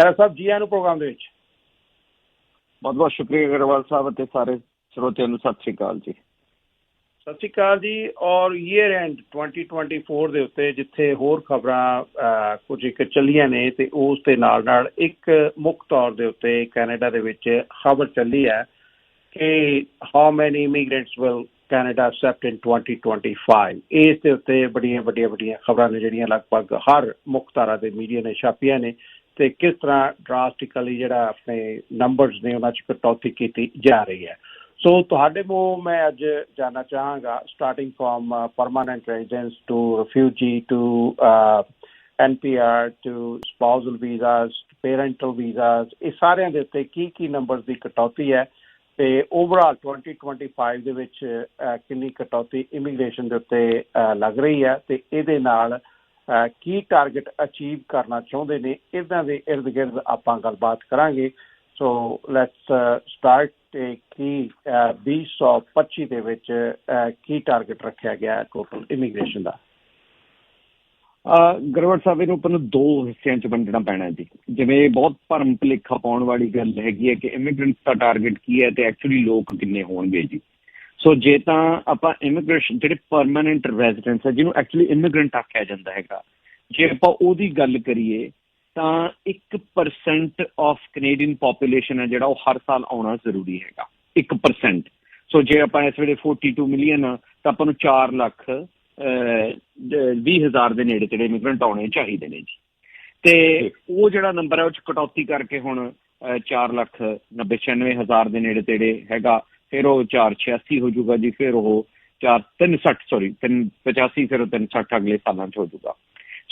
ਸਾਹਿਬ ਜੀ ਆਇਆਂ ਨੂੰ ਪ੍ਰੋਗਰਾਮ ਦੇ ਵਿੱਚ। ਬਹੁਤ ਬਹੁਤ ਸ਼ੁਕਰੀਆ ਅਗਰਵਾਲ ਸਾਹਿਬ ਅਤੇ ਸਾਰੇ ਸਰੋਤਿਆਂ ਨੂੰ ਸਤਿ ਸ਼੍ਰੀ ਅਕਾਲ ਜੀ। ਸਤਿ ਸ਼੍ਰੀ ਅਕਾਲ ਜੀ ਔਰ ਈਅਰ ਐਂਡ 2024 ਦੇ ਉੱਤੇ ਜਿੱਥੇ ਹੋਰ ਖਬਰਾਂ ਕੁਝ ਇੱਕ ਚੱਲੀਆਂ ਨੇ ਤੇ ਉਸ ਦੇ ਨਾਲ ਨਾਲ ਇੱਕ ਮੁੱਖ ਤੌਰ ਦੇ ਉੱਤੇ ਕੈਨੇਡਾ ਦੇ ਵਿੱਚ ਖਬਰ ਚੱਲੀ ਹੈ ਕਿ how many immigrants will Canada accept in 2025 ਇਸ ਦੇ ਉੱਤੇ ਬੜੀਆਂ ਵੱਡੀਆਂ ਵੱਡੀਆਂ ਖਬਰਾਂ ਨੇ ਜਿਹੜੀਆਂ ਲਗਭਗ ਹਰ ਮੁੱਖ ਧਾਰਾ ਦੇ ਮੀਡੀਆ ਨੇ ਛਾਪੀਆਂ ਨੇ। ਤੇ ਕਿਸ ਤਰ੍ਹਾਂ ਡਰਾਸਟਿਕਲੀ ਜਿਹੜਾ ਆਪਣੇ ਨੰਬਰਸ ਨੇ ਉਹਨਾਂ 'ਚ ਕਟੌਤੀ ਕੀਤੀ ਜਾ ਰਹੀ ਹੈ। ਸੋ ਤੁਹਾਡੇ ਮੂੰਹ ਮੈਂ ਅੱਜ ਜਾਨਣਾ ਚਾਹਾਂਗਾ starting from permanent residence to refugee to NPR to spousal visas parental visas ਇਹ ਸਾਰਿਆਂ ਦੇ ਉੱਤੇ ਕੀ ਕੀ ਨੰਬਰਸ ਦੀ ਕਟੌਤੀ ਹੈ ਤੇ ਓਵਰਆਲ 2025 ਦੇ ਵਿੱਚ uh, ਕਿੰਨੀ ਕਟੌਤੀ ਇਮੀਗ੍ਰੇਸ਼ਨ ਦੇ ਉੱਤੇ uh, ਲੱਗ ਰਹੀ ਹੈ ਤੇ ਇਹਦੇ ਨਾਲ ਕੀ ਟਾਰਗੇਟ ਅਚੀਵ ਕਰਨਾ ਚਾਹੁੰਦੇ ਨੇ ਇਹਨਾਂ ਦੇ ਇਰਦ ਗਿਰਦ ਆਪਾਂ ਗੱਲਬਾਤ ਕਰਾਂਗੇ। ਸੋ ਲੈਟਸ ਸਟਾਰਟ ਤੇ ਕੀ 2025 ਦੇ ਵਿੱਚ ਕੀ ਟਾਰਗੇਟ ਰੱਖਿਆ ਗਿਆ ਟੋਟਲ ਇਮੀਗ੍ਰੇਸ਼ਨ ਦਾ? ਗਰਵਰ ਸਾਹਿਬ, ਇਹਨੂੰ ਆਪਾਂ ਨੂੰ ਦੋ ਹਿੱਸਿਆਂ 'ਚ ਵੰਡਣਾ ਪੈਣਾ ਜੀ। ਜਿਵੇਂ ਬਹੁਤ ਭਰਮ ਭੁਲੇਖਾ ਪਾਉਣ ਵਾਲੀ ਗੱਲ ਹੈਗੀ ਹੈ ਕਿ ਇਮੀਗ੍ਰੈਂਟਸ ਦਾ ਟਾਰਗੇਟ ਕੀ ਹੈ ਤੇ ਐਕਚੁਅਲੀ ਲੋਕ ਕਿੰਨੇ ਹੋਣਗੇ ਜੀ। ਸੋ ਜੇ ਤਾਂ ਆਪਾਂ ਇਮੀਗ੍ਰੇਸ਼ਨ ਜਿਹੜੇ ਪਰਮਨੈਂਟ ਰੈਜ਼ੀਡੈਂਟਸ ਹੈ ਜਿਹਨੂੰ ਐਕਚੁਅਲੀ ਇਮੀਗ੍ਰੈਂਟ ਆਖਿਆ ਜਾਂਦਾ ਹੈਗਾ ਜੇ ਆਪਾਂ ਉਹਦੀ ਗੱਲ ਕਰੀਏ ਤਾਂ 1% ਆਫ ਕੈਨੇਡੀਅਨ ਪੋਪੂਲੇਸ਼ਨ ਹੈ ਜਿਹੜਾ ਉਹ ਹਰ ਸਾਲ ਆਉਣਾ ਜ਼ਰੂਰੀ ਹੈਗਾ 1% ਸੋ ਜੇ ਆਪਾਂ ਇਸ ਵੇਲੇ 42 ਮਿਲੀਅਨ ਆ ਤਾਂ ਆਪਾਂ ਨੂੰ 4 ਲੱਖ ਅਹ, ਦ- 20000 ਦੇ ਨੇੜੇ ਤੇੜੇ ਇਮੀਗ੍ਰੈਂਟ ਆਉਣੇ ਚਾਹੀਦੇ ਨੇ ਜੀ। ਤੇ ਉਹ ਜਿਹੜਾ ਨੰਬਰ ਹੈ ਉਹ ਚ ਕਟੌਤੀ ਕਰਕੇ ਹੁਣ ਅਹ, 4 ਲੱਖ 90 ਹਜ਼ਾਰ ਦੇ ਨੇੜੇ ਤੇੜੇ ਹੈਗਾ। ਫਿਰ ਉਹ 486 ਹੋ ਜਾਊਗਾ ਜੀ ਫਿਰ ਉਹ 4 360 ਸੌਰੀ 385 ਫਿਰ ਉਹ 360 ਅਗਲੇ ਸਾਲਾਂ ਚ ਹੋ ਜਾਊਗਾ।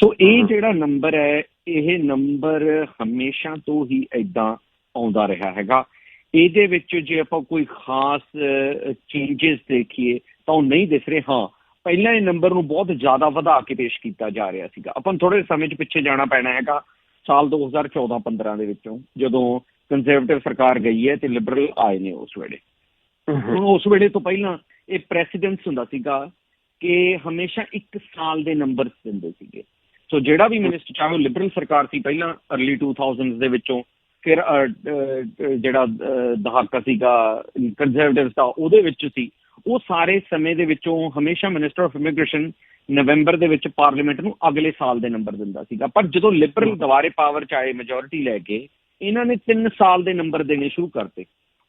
ਸੋ ਇਹ। ਜਿਹੜਾ ਨੰਬਰ ਹੈ ਇਹ ਨੰਬਰ ਹਮੇਸ਼ਾ ਤੋਂ ਹੀ ਇਦਾਂ ਆਉਂਦਾ ਰਿਹਾ ਹੈਗਾ। ਇਹਦੇ ਵਿੱਚ ਜੇ ਆਪਾਂ ਕੋਈ ਖਾਸ ਚੇਂਜਸ ਦੇਖੀਏ ਤਾਂ ਉਹ ਨਹੀਂ ਦਿਸ ਰਹੇ। ਹਾਂ ਪਹਿਲਾਂ ਇਹ ਨੰਬਰ ਨੂੰ ਬਹੁਤ ਜ਼ਿਆਦਾ ਵਧਾ ਕੇ ਪੇਸ਼ ਕੀਤਾ ਜਾ ਰਿਹਾ ਸੀਗਾ। ਆਪਾਂ ਥੋੜੇ ਸਮੇਂ 'ਚ ਪਿੱਛੇ ਜਾਣਾ ਪੈਣਾ ਹੈਗਾ ਸਾਲ 2014-15 ਦੇ ਵਿੱਚੋਂ ਜਦੋਂ ਕੰਜ਼ਰਵੇਟਿਵ ਸਰਕਾਰ ਗਈ ਹੈ ਤੇ ਲਿਬਰਲ ਆਏ ਨੇ ਉਸ ਵੇਲੇ। ਹੁਣ ਉਸ ਵੇਲੇ ਤੋਂ ਪਹਿਲਾਂ ਇਹ ਪ੍ਰੈਸੀਡੈਂਟਸ ਹੁੰਦਾ ਸੀਗਾ ਕਿ ਹਮੇਸ਼ਾ 1 ਸਾਲ ਦੇ ਨੰਬਰ ਦਿੰਦੇ ਸੀਗੇ। ਸੋ ਜਿਹੜਾ ਵੀ ਮਿਨਿਸਟਰ ਚਾਹੇ ਲਿਬਰਲ ਸਰਕਾਰ ਸੀ ਪਹਿਲਾਂ अर्ਲੀ 2000s ਦੇ ਵਿੱਚੋਂ ਫਿਰ ਜਿਹੜਾ ਦਹਾਕਾ ਸੀਗਾ ਕੰਜ਼ਰਵੇਟਿਵ ਦਾ ਉਹਦੇ ਵਿੱਚ ਸੀ। ਉਹ ਸਾਰੇ ਸਮੇਂ ਦੇ ਵਿੱਚੋਂ ਹਮੇਸ਼ਾ ਮਿਨਿਸਟਰ ਆਫ ਇਮੀਗ੍ਰੇਸ਼ਨ ਨਵੰਬਰ ਦੇ ਵਿੱਚ ਪਾਰਲੀਮੈਂਟ ਨੂੰ ਅਗਲੇ ਸਾਲ ਦੇ ਨੰਬਰ ਦਿੰਦਾ ਸੀਗਾ। ਪਰ ਜਦੋਂ ਲਿਬਰਲ ਦੁਬਾਰੇ ਪਾਵਰ ਚ ਆਏ ਮੈਜੋਰਿਟੀ ਲੈ ਕੇ ਇਹਨਾਂ ਨੇ 3 ਸਾਲ ਦੇ ਨੰਬਰ ਦੇਣੇ ਸ਼ੁਰੂ ਕਰਤੇ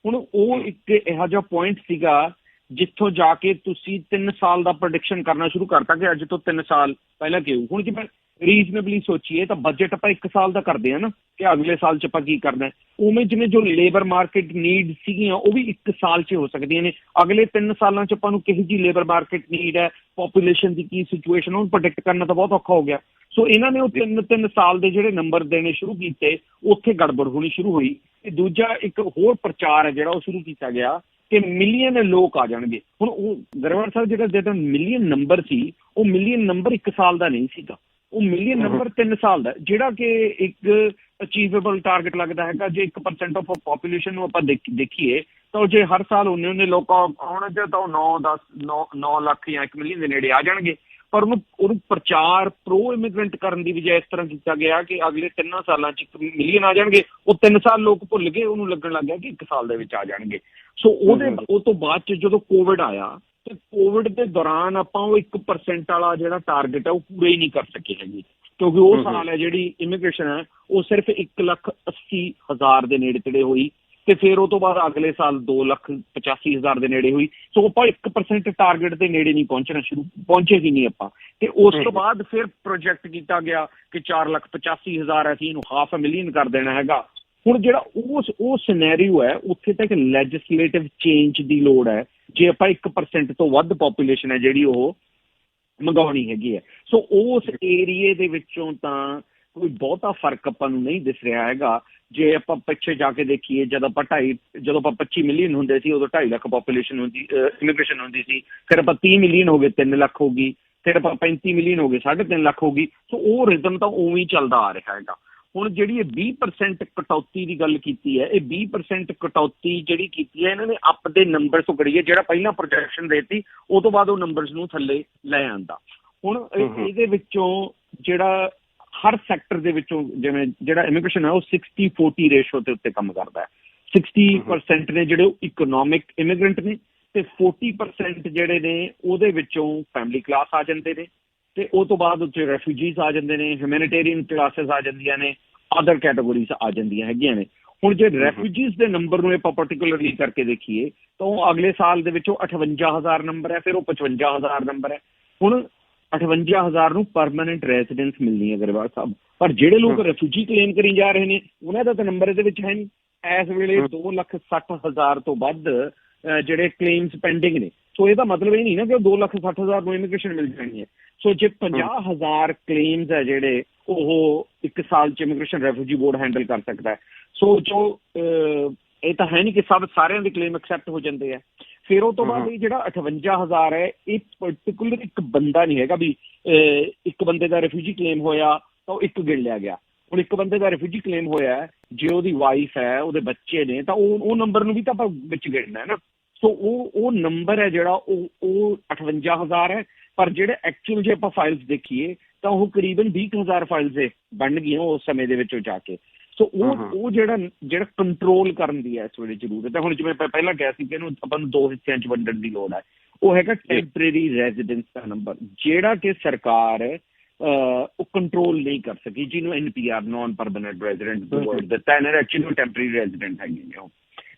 ਹੁਣ ਉਹ ਇੱਕ ਇਹੋ ਜਿਹਾ ਪੁਆਇੰਟ ਸੀਗਾ ਜਿੱਥੋਂ ਜਾ ਕੇ ਤੁਸੀਂ 3 ਸਾਲ ਦਾ ਪ੍ਰੈਡਿਕਸ਼ਨ ਕਰਨਾ ਸ਼ੁਰੂ ਕਰਤਾ ਕਿ ਅੱਜ ਤੋਂ 3 ਸਾਲ ਪਹਿਲਾਂ ਕਿਉਂ? ਹੁਣ ਜਿਵੇਂ ਰੀਜ਼ਨੇਬਲੀ ਸੋਚੀਏ ਤਾਂ ਬਜਟ ਆਪਾਂ 1 ਸਾਲ ਦਾ ਕਰਦੇ ਆ ਨਾ ਕਿ ਅਗਲੇ ਸਾਲ ਚ ਆਪਾਂ ਕੀ ਕਰਨਾ ਉਵੇਂ ਜਿਵੇਂ ਜੋ ਲੇਬਰ ਮਾਰਕੀਟ ਨੀਡ ਸੀਗੀਆਂ, ਉਹ ਵੀ 1 ਸਾਲ 'ਚ ਹੋ ਸਕਦੀਆਂ ਨੇ। ਅਗਲੇ 3 ਸਾਲਾਂ 'ਚ ਆਪਾਂ ਨੂੰ ਕਿਹੋ ਜੀ ਲੇਬਰ ਮਾਰਕੀਟ ਨੀਡ ਹੈ ਪੋਪੂਲੇਸ਼ਨ ਦੀ ਕੀ ਸਿਚੁਏਸ਼ਨ ਉਹ ਪ੍ਰੈਡਿਕਟ ਕਰਨਾ ਤਾਂ ਬਹੁਤ ਔਖਾ ਹੋ ਗਿਆ। ਸੋ ਇਹਨਾਂ ਨੇ ਉਹ 3-3 ਸਾਲ ਦੇ ਜਿਹੜੇ ਨੰਬਰ ਦੇਣੇ ਸ਼ੁਰੂ ਕੀਤੇ, ਉੱਥੇ ਗੜਬੜ ਹੋਣੀ ਸ਼ੁਰੂ ਹੋਈ। ਤੇ ਦੂਜਾ ਇੱਕ ਹੋਰ ਪ੍ਰਚਾਰ ਹੈ ਜਿਹੜਾ ਉਹ ਸ਼ੁਰੂ ਕੀਤਾ ਗਿਆ ਕਿ ਮਿਲੀਅਨ ਲੋਕ ਆ ਜਾਣਗੇ। ਹੁਣ ਉਹ ਗਰਵਰ ਸਾਹਿਬ ਜਿਹੜਾ ਜਿਹੜਾ ਮਿਲੀਅਨ ਨੰਬਰ ਸੀ ਉਹ ਮਿਲੀਅਨ ਨੰਬਰ 1 ਸਾਲ ਦਾ ਨਹੀਂ ਸੀਗਾ। ਉਹ ਮਿਲੀਅਨ ਨੰਬਰ 3 ਸਾਲ ਦਾ। ਜਿਹੜਾ ਕਿ ਇੱਕ ਅਚੀਵੇਬਲ ਟਾਰਗੇਟ ਲੱਗਦਾ ਹੈਗਾ ਜੇ 1% ਆਫ ਪੋਪੂਲੇਸ਼ਨ ਨੂੰ ਆਪਾਂ ਦੇਖ- ਦੇਖੀਏ ਤਾਂ ਜੇ ਹਰ ਸਾਲ ਉਹਨੇ ਉਹਨੇ ਲੋਕ ਆਉਣਗੇ ਤਾਂ ਉਹ 9 10 9 9 ਲੱਖ ਜਾਂ 1 ਮਿਲੀਅਨ ਦੇ ਨੇੜੇ ਆ ਜਾਣਗੇ। ਪਰ ਉਹਨੂੰ ਉਹਨੂੰ ਪ੍ਰਚਾਰ ਪ੍ਰੋ ਇਮੀਗ੍ਰੈਂਟ ਕਰਨ ਦੀ ਬਜਾਏ ਇਸ ਤਰ੍ਹਾਂ ਕੀਤਾ ਗਿਆ ਕਿ ਅਗਲੇ 3 ਸਾਲਾਂ 'ਚ 1 ਮਿਲੀਅਨ ਆ ਜਾਣਗੇ ਉਹ 3 ਸਾਲ ਲੋਕ ਭੁੱਲ ਗਏ ਉਹਨੂੰ ਲੱਗਣ ਲੱਗ ਗਿਆ ਕਿ 1 ਸਾਲ ਦੇ ਵਿੱਚ ਆ ਜਾਣਗੇ ਸੋ ਉਹਦੇ। ਉਹ ਤੋਂ ਬਾਅਦ 'ਚ ਜਦੋਂ ਕੋਵਿਡ ਆਇਆ ਤੇ ਕੋਵਿਡ ਦੇ ਦੌਰਾਨ ਆਪਾਂ ਉਹ 1% ਵਾਲਾ ਜਿਹੜਾ ਟਾਰਗੇਟ ਹੈ ਉਹ ਪੂਰਾ ਹੀ ਨਹੀਂ ਕਰ ਸਕੇ ਹੈਗੇ ਕਿਉਂਕਿ ਉਹ। ਸਾਲ ਹੈ ਜਿਹੜੀ ਇਮੀਗ੍ਰੇਸ਼ਨ ਹੈ ਉਹ ਸਿਰਫ 1 ਲੱਖ 80 ਹਜ਼ਾਰ ਦੇ ਨੇੜੇ ਤੇੜੇ ਹੋਈ ਤੇ ਫਿਰ ਉਹ ਤੋਂ ਬਾਅਦ ਅਗਲੇ ਸਾਲ 2 ਲੱਖ 85 ਹਜ਼ਾਰ ਦੇ ਨੇੜੇ ਹੋਈ। ਸੋ ਆਪਾਂ 1% ਟਾਰਗੇਟ ਦੇ ਨੇੜੇ ਨਹੀਂ ਪਹੁੰਚਣਾ ਸ਼ੁਰੂ ਪਹੁੰਚੇ ਹੀ ਨਹੀਂ ਆਪਾਂ। ਤੇ ਉਸ ਤੋਂ। ਬਾਅਦ ਫਿਰ ਪ੍ਰੋਜੈਕਟ ਕੀਤਾ ਗਿਆ ਕਿ 4 ਲੱਖ 85 ਹਜ਼ਾਰ ਅਸੀਂ ਇਹਨੂੰ ਹਾਫ ਮਿਲੀਅਨ ਕਰ ਦੇਣਾ ਹੈਗਾ। ਹੁਣ ਜਿਹੜਾ ਉਸ ਉਹ ਸਿਨੈਰੀਓ ਹੈ ਉੱਥੇ ਤੱਕ ਲੈਜਿਸਲੇਟਿਵ ਚੇਂਜ ਦੀ ਲੋੜ ਹੈ। ਜੇ ਆਪਾਂ 1% ਤੋਂ ਵੱਧ ਪੋਪੂਲੇਸ਼ਨ ਹੈ ਜਿਹੜੀ ਉਹ ਮੰਗਾਉਣੀ ਹੈਗੀ ਹੈ। ਸੋ ਉਸ ਏਰੀਏ ਦੇ ਵਿੱਚੋਂ ਤਾਂ ਕੋਈ ਬਹੁਤਾ ਫ਼ਰਕ ਆਪਾਂ ਨੂੰ ਨਹੀਂ ਦਿਸ ਰਿਹਾ ਹੈਗਾ। ਜੇ ਆਪਾਂ ਪਿੱਛੇ ਜਾ ਕੇ ਦੇਖੀਏ ਜਦ ਆਪਾਂ ਢਾਈ ਜਦੋਂ ਆਪਾਂ 25 ਮਿਲੀਅਨ ਹੁੰਦੇ ਸੀ ਉਦੋਂ 2.5 ਲੱਖ ਪੋਪੂਲੇਸ਼ਨ ਹੁੰਦੀ ਇਮੀਗ੍ਰੇਸ਼ਨ ਹੁੰਦੀ ਸੀ। ਫਿਰ ਆਪਾਂ 30 ਮਿਲੀਅਨ ਹੋ ਗਏ 3 ਲੱਖ ਹੋ ਗਈ। ਫਿਰ ਆਪਾਂ 35 ਮਿਲੀਅਨ ਹੋ ਗਏ 3.5 ਲੱਖ ਹੋ ਗਈ। ਸੋ ਉਹ ਰਿਦਮ ਤਾਂ ਉਵੇਂ ਹੀ ਚੱਲਦਾ ਆ ਰਿਹਾ ਹੈਗਾ। ਹੁਣ ਜਿਹੜੀ ਇਹ 20% ਕਟੌਤੀ ਦੀ ਗੱਲ ਕੀਤੀ ਹੈ ਇਹ 20% ਕਟੌਤੀ ਜਿਹੜੀ ਕੀਤੀ ਹੈ ਇਹਨਾਂ ਨੇ ਅਪ ਦੇ ਨੰਬਰ ਤੋਂ ਕਰੀ ਹੈ ਜਿਹੜਾ ਪਹਿਲਾਂ ਪ੍ਰੋਜੈਕਸ਼ਨ ਦੇਤੀ ਉਹ ਤੋਂ ਬਾਅਦ ਉਹ ਨੰਬਰਸ ਨੂੰ ਥੱਲੇ ਲੈ ਆਂਦਾ। ਹੁਣ। ਇਹਦੇ ਵਿੱਚੋਂ ਜਿਹੜਾ ਹਰ ਸੈਕਟਰ ਦੇ ਵਿੱਚੋਂ ਜਿਵੇਂ ਜਿਹੜਾ ਇਮੀਗ੍ਰੇਸ਼ਨ ਹੈ ਉਹ 60 40 ਰੇਸ਼ੋ ਦੇ ਉੱਤੇ ਕੰਮ ਕਰਦਾ ਹੈ। 60% ਨੇ ਜਿਹੜੇ ਇਕਨੋਮਿਕ ਇਮੀਗ੍ਰੈਂਟ ਨੇ ਤੇ 40% ਜਿਹੜੇ ਨੇ ਉਹਦੇ ਵਿੱਚੋਂ ਫੈਮਿਲੀ ਕਲਾਸ ਆ ਜਾਂਦੇ ਨੇ ਤੇ ਉਹ ਤੋਂ ਬਾਅਦ ਉੱਤੇ ਰੈਫਿਊਜੀਜ਼ ਆ ਜਾਂਦੇ ਨੇ ਹਿਊਮੈਨਿਟੇਰੀਅਨ ਕਲਾਸਿਸ ਆ ਜਾਂਦੀਆਂ ਨੇ ਅਦਰ ਕੈਟਾਗਰੀਜ਼ ਆ ਜਾਂਦੀਆਂ ਹੈਗੀਆਂ ਨੇ। ਹੁਣ ਜੇ ਰੈਫਿਊਜੀਜ਼ ਦੇ ਨੰਬਰ ਨੂੰ ਆਪਾਂ ਪਾਰਟਿਕੂਲਰਲੀ ਕਰਕੇ ਦੇਖੀਏ ਤਾਂ ਉਹ ਅਗਲੇ ਸਾਲ ਦੇ ਵਿੱਚੋਂ 58000 ਨੰਬਰ ਹੈ ਫਿਰ ਉਹ 55000 ਨੰਬਰ ਹੈ। ਹੁਣ 58000 ਨੂੰ ਪਰਮਨੈਂਟ ਰੈਜ਼ੀਡੈਂਸ ਮਿਲਣੀ ਹੈ ਗਰੇਵਾਲ ਸਾਹਿਬ। ਪਰ ਜਿਹੜੇ ਲੋਕ ਰੈਫਿਊਜੀ ਕਲੇਮ ਕਰੀ ਜਾ ਰਹੇ ਨੇ ਉਹਨਾਂ ਦਾ ਤਾਂ ਨੰਬਰ ਇਹਦੇ ਵਿੱਚ ਹੈ ਨਹੀਂ। ਇਸ ਵੇਲੇ 260000 ਤੋਂ ਵੱਧ ਜਿਹੜੇ ਕਲੇਮਸ ਪੈਂਡਿੰਗ ਨੇ। ਸੋ ਇਹਦਾ ਮਤਲਬ ਇਹ ਨਹੀਂ ਨਾ ਕਿ 260000 ਨੂੰ ਇਮੀਗ੍ਰੇਸ਼ਨ ਮਿਲ ਜਾਣੀ ਹੈ। ਸੋ ਜੇ 50000 ਕਲੇਮਸ ਹੈ ਜਿਹੜੇ ਉਹ ਇੱਕ ਸਾਲ ਚ ਇਮੀਗ੍ਰੇਸ਼ਨ ਰੈਫਿਊਜੀ ਬੋਰਡ ਹੈਂਡਲ ਕਰ ਸਕਦਾ ਹੈ। ਸੋ ਜੋ ਇਹ ਤਾਂ ਹੈ ਨਹੀਂ ਕਿ ਸਭ ਸਾਰਿਆਂ ਦੇ ਕਲੇਮ ਐਕਸੈਪਟ ਹੋ ਜਾਂਦੇ ਆ। ਫਿਰ ਉਹ ਤੋਂ ਬਾਅਦ ਇਹ ਜਿਹੜਾ 58000 ਹੈ ਇਹ ਪਾਰਟਿਕੂਲਰ ਇੱਕ ਬੰਦਾ ਨਹੀਂ ਹੈਗਾ ਵੀ ਇੱਕ ਬੰਦੇ ਦਾ ਰੈਫਿਊਜੀ ਕਲੇਮ ਹੋਇਆ ਤਾਂ ਉਹ ਇੱਕ ਗਿਣ ਲਿਆ ਗਿਆ। ਹੁਣ ਇੱਕ ਬੰਦੇ ਦਾ ਰੈਫਿਊਜੀ ਕਲੇਮ ਹੋਇਆ ਜੇ ਉਹਦੀ ਵਾਈਫ ਹੈ ਉਹਦੇ ਬੱਚੇ ਨੇ ਤਾਂ ਉਹ ਉਹ ਨੰਬਰ ਨੂੰ ਵੀ ਤਾਂ ਆਪਾਂ ਵਿੱਚ ਗਿਣਨਾ ਹੈ ਨਾ। ਸੋ ਉਹ ਉਹ ਨੰਬਰ ਹੈ ਜਿਹੜਾ ਉਹ ਉਹ 58000 ਹੈ ਪਰ ਜਿਹੜੇ ਐਕਚੁਅਲ ਜੇ ਆਪਾਂ ਫਾਈਲਸ ਦੇਖੀਏ ਤਾਂ ਉਹ ਕਰੀਬਨ 20000 ਫਾਈਲਸ ਬਣ ਗਈਆਂ ਉਸ ਸਮੇਂ ਦੇ ਵਿੱਚੋਂ ਜਾ ਕੇ। ਸੋ ਉਹ। ਉਹ ਜਿਹੜਾ ਜਿਹੜਾ ਕੰਟਰੋਲ ਕਰਨ ਦੀ ਹੈ ਇਸ ਵੇਲੇ ਜ਼ਰੂਰਤ ਹੈ। ਹੁਣ ਜਿਵੇਂ ਪਹਿਲਾਂ ਕਿਹਾ ਸੀ ਕਿ ਇਹਨੂੰ ਆਪਾਂ ਨੂੰ ਦੋ ਹਿੱਸਿਆਂ 'ਚ ਵੰਡਣ ਦੀ ਲੋੜ ਹੈ। ਉਹ ਹੈਗਾ ਟੈਂਪਰੇਰੀ ਰੈਜ਼ੀਡੈਂਸ ਦਾ ਨੰਬਰ ਜਿਹੜਾ ਕਿ ਸਰਕਾਰ ਉਹ ਕੰਟਰੋਲ ਨਹੀਂ ਕਰ ਸਕੀ ਜਿਹਨੂੰ NPR non permanent resident. Word ਦਿੱਤਾ ਇਹਨਾਂ ਐਕਚੁਅਲੀ ਟੈਂਪਰੇਰੀ ਰੈਜ਼ੀਡੈਂਟ ਹੈਗੇ ਨੇ ਉਹ।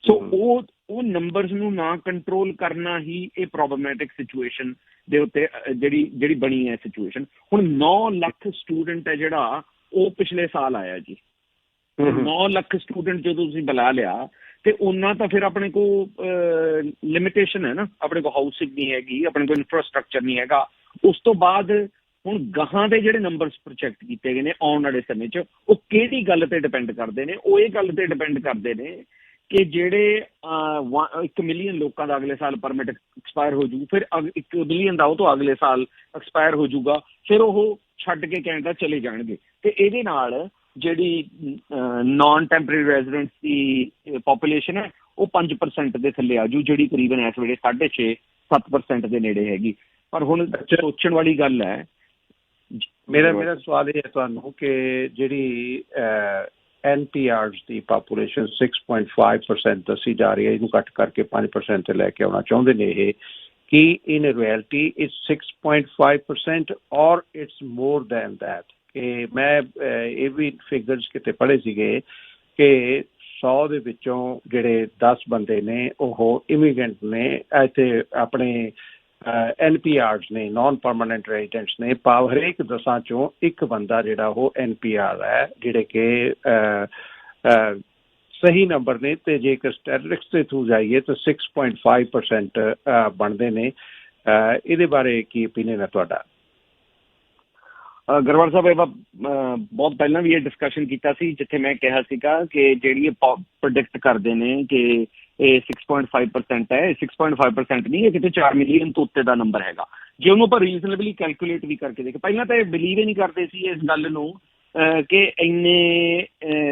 ਸੋ। ਉਹ ਉਹ ਨੰਬਰਸ ਨੂੰ ਨਾ ਕੰਟਰੋਲ ਕਰਨਾ ਹੀ ਇਹ ਪ੍ਰੋਬਲਮੈਟਿਕ ਸਿਚੁਏਸ਼ਨ ਦੇ ਉੱਤੇ ਜਿਹੜੀ ਜਿਹੜੀ ਬਣੀ ਹੈ ਸਿਚੁਏਸ਼ਨ ਹੁਣ 9 ਲੱਖ ਸਟੂਡੈਂਟ ਹੈ ਜਿਹੜਾ ਉਹ ਪਿਛਲੇ ਸਾਲ ਆਇਆ ਜੀ। 9 ਲੱਖ ਸਟੂਡੈਂਟ ਜਦੋਂ ਤੁਸੀਂ ਬੁਲਾ ਲਿਆ, ਤੇ ਉਹਨਾਂ ਤਾਂ ਫਿਰ ਆਪਣੇ ਕੋ ਲਿਮਿਟੇਸ਼ਨ ਹੈ ਨਾ, ਆਪਣੇ ਕੋ ਹਾਊਸਿੰਗ ਨਹੀਂ ਹੈਗੀ, ਆਪਣੇ ਕੋ ਇਨਫਰਾਸਟ੍ਰਕਚਰ ਨਹੀਂ ਹੈਗਾ। ਉਸ ਤੋਂ ਬਾਅਦ ਹੁਣ ਗਾਹਾਂ ਦੇ ਜਿਹੜੇ ਨੰਬਰਸ ਪ੍ਰੋਜੈਕਟ ਕੀਤੇ ਗਏ ਨੇ ਆਉਣ ਵਾਲੇ ਸਮੇਂ 'ਚ, ਉਹ ਕਿਹੜੀ ਗੱਲ ਤੇ ਡਿਪੈਂਡ ਕਰਦੇ ਨੇ? ਉਹ ਇਹ ਗੱਲ ਤੇ ਡਿਪੈਂਡ ਕਰਦੇ ਨੇ ਕਿ ਜਿਹੜੇ 1 ਮਿਲੀਅਨ ਲੋਕਾਂ ਦਾ ਅਗਲੇ ਸਾਲ ਪਰਮਿਟ ਐਕਸਪਾਇਰ ਹੋ ਜੂ, ਫਿਰ 1 ਮਿਲੀਅਨ ਦਾ ਉਹ ਤੋਂ ਅਗਲੇ ਸਾਲ ਐਕਸਪਾਇਰ ਹੋ ਜੂਗਾ, ਫਿਰ ਉਹ ਛੱਡ ਕੇ ਕੈਨੇਡਾ ਚਲੇ ਜਾਣਗੇ। ਤੇ ਇਹਦੇ ਨਾਲ ਜਿਹੜੀ ਨਾਨ ਟੈਂਪਰੇਰੀ ਰੈਜ਼ੀਡੈਂਟਸ ਦੀ ਪੋਪੂਲੇਸ਼ਨ ਹੈ ਉਹ 5% ਦੇ ਥੱਲੇ ਆ ਜੂ ਜਿਹੜੀ ਕਰੀਬਨ ਇਸ ਵੇਲੇ 6.5 7% ਦੇ ਨੇੜੇ ਹੈਗੀ। ਪਰ ਹੁਣ ਸੋਚਣ ਵਾਲੀ ਗੱਲ ਹੈ ਮੇਰਾ ਮੇਰਾ ਸਵਾਲ ਇਹ ਹੈ ਤੁਹਾਨੂੰ ਕਿ ਜਿਹੜੀ ਐਨਪੀਆਰਸ ਦੀ ਪੋਪੂਲੇਸ਼ਨ 6.5% ਦੱਸੀ ਜਾ ਰਹੀ ਹੈ ਇਹਨੂੰ ਘੱਟ ਕਰਕੇ 5% ਤੇ ਲੈ ਕੇ ਆਉਣਾ ਚਾਹੁੰਦੇ ਨੇ ਇਹ ਕਿ ਇਨ ਰਿਐਲਿਟੀ ਇਟਸ 6.5% ਔਰ ਇਟਸ ਮੋਰ ਦੈਨ ਦੈਟ ਕਿ ਮੈਂ ਇਹ ਵੀ ਫਿਗਰਸ ਕਿਤੇ ਪੜ੍ਹੇ ਸੀਗੇ ਕਿ 100 ਦੇ ਵਿੱਚੋਂ ਜਿਹੜੇ 10 ਬੰਦੇ ਨੇ ਉਹ ਇਮੀਗ੍ਰੈਂਟ ਨੇ ਇੱਥੇ ਆਪਣੇ ਐਨਪੀਆਰਸ ਨੇ ਨਾਨ ਪਰਮਨੈਂਟ ਰੈਜ਼ੀਡੈਂਟਸ ਨੇ ਪਾਵ ਹਰੇਕ ਦਸਾਂ ਚੋਂ ਇੱਕ ਬੰਦਾ ਜਿਹੜਾ ਉਹ ਐਨਪੀਆਰ ਹੈ ਜਿਹੜੇ ਕਿ ਸਹੀ ਨੰਬਰ ਨੇ ਤੇ ਜੇਕਰ ਸਟੈਟਿਸਟਿਕਸ ਦੇ ਥਰੂ ਜਾਈਏ ਤਾਂ 6.5% ਅਹ, ਬਣਦੇ ਨੇ। ਇਹਦੇ ਬਾਰੇ ਕੀ ਓਪੀਨੀਅਨ ਹੈ ਤੁਹਾਡਾ? ਗਰਵਾਲ ਸਾਹਿਬ ਇਹ ਵਾ- ਅਹ, ਬਹੁਤ ਪਹਿਲਾਂ ਵੀ ਇਹ ਡਿਸਕਸ਼ਨ ਕੀਤਾ ਸੀ, ਜਿੱਥੇ ਮੈਂ ਕਿਹਾ ਸੀਗਾ ਕਿ ਜਿਹੜੀ ਇਹ ਪ੍ਰੋਡਿਕਟ ਕਰਦੇ ਨੇ ਕਿ ਇਹ 6.5% ਹੈ, ਇਹ 6.5% ਨਹੀਂ, ਇਹ ਕਿਤੇ 4 ਮਿਲੀਅਨ ਤੋਂ ਉੱਤੇ ਦਾ ਨੰਬਰ ਹੈਗਾ। ਜੇ ਉਹਨੂੰ ਆਪਾਂ ਰੀਜ਼ਨੇਬਲੀ ਕੈਲਕੂਲੇਟ ਵੀ ਕਰਕੇ ਦੇਖੇ ਪਹਿਲਾਂ ਤਾਂ ਇਹ ਬਿਲੀਵ ਹੀ ਨਹੀਂ ਕਰਦੇ ਸੀ ਇਸ ਗੱਲ ਨੂੰ, ਅਹ, ਕਿ ਇੰਨੇ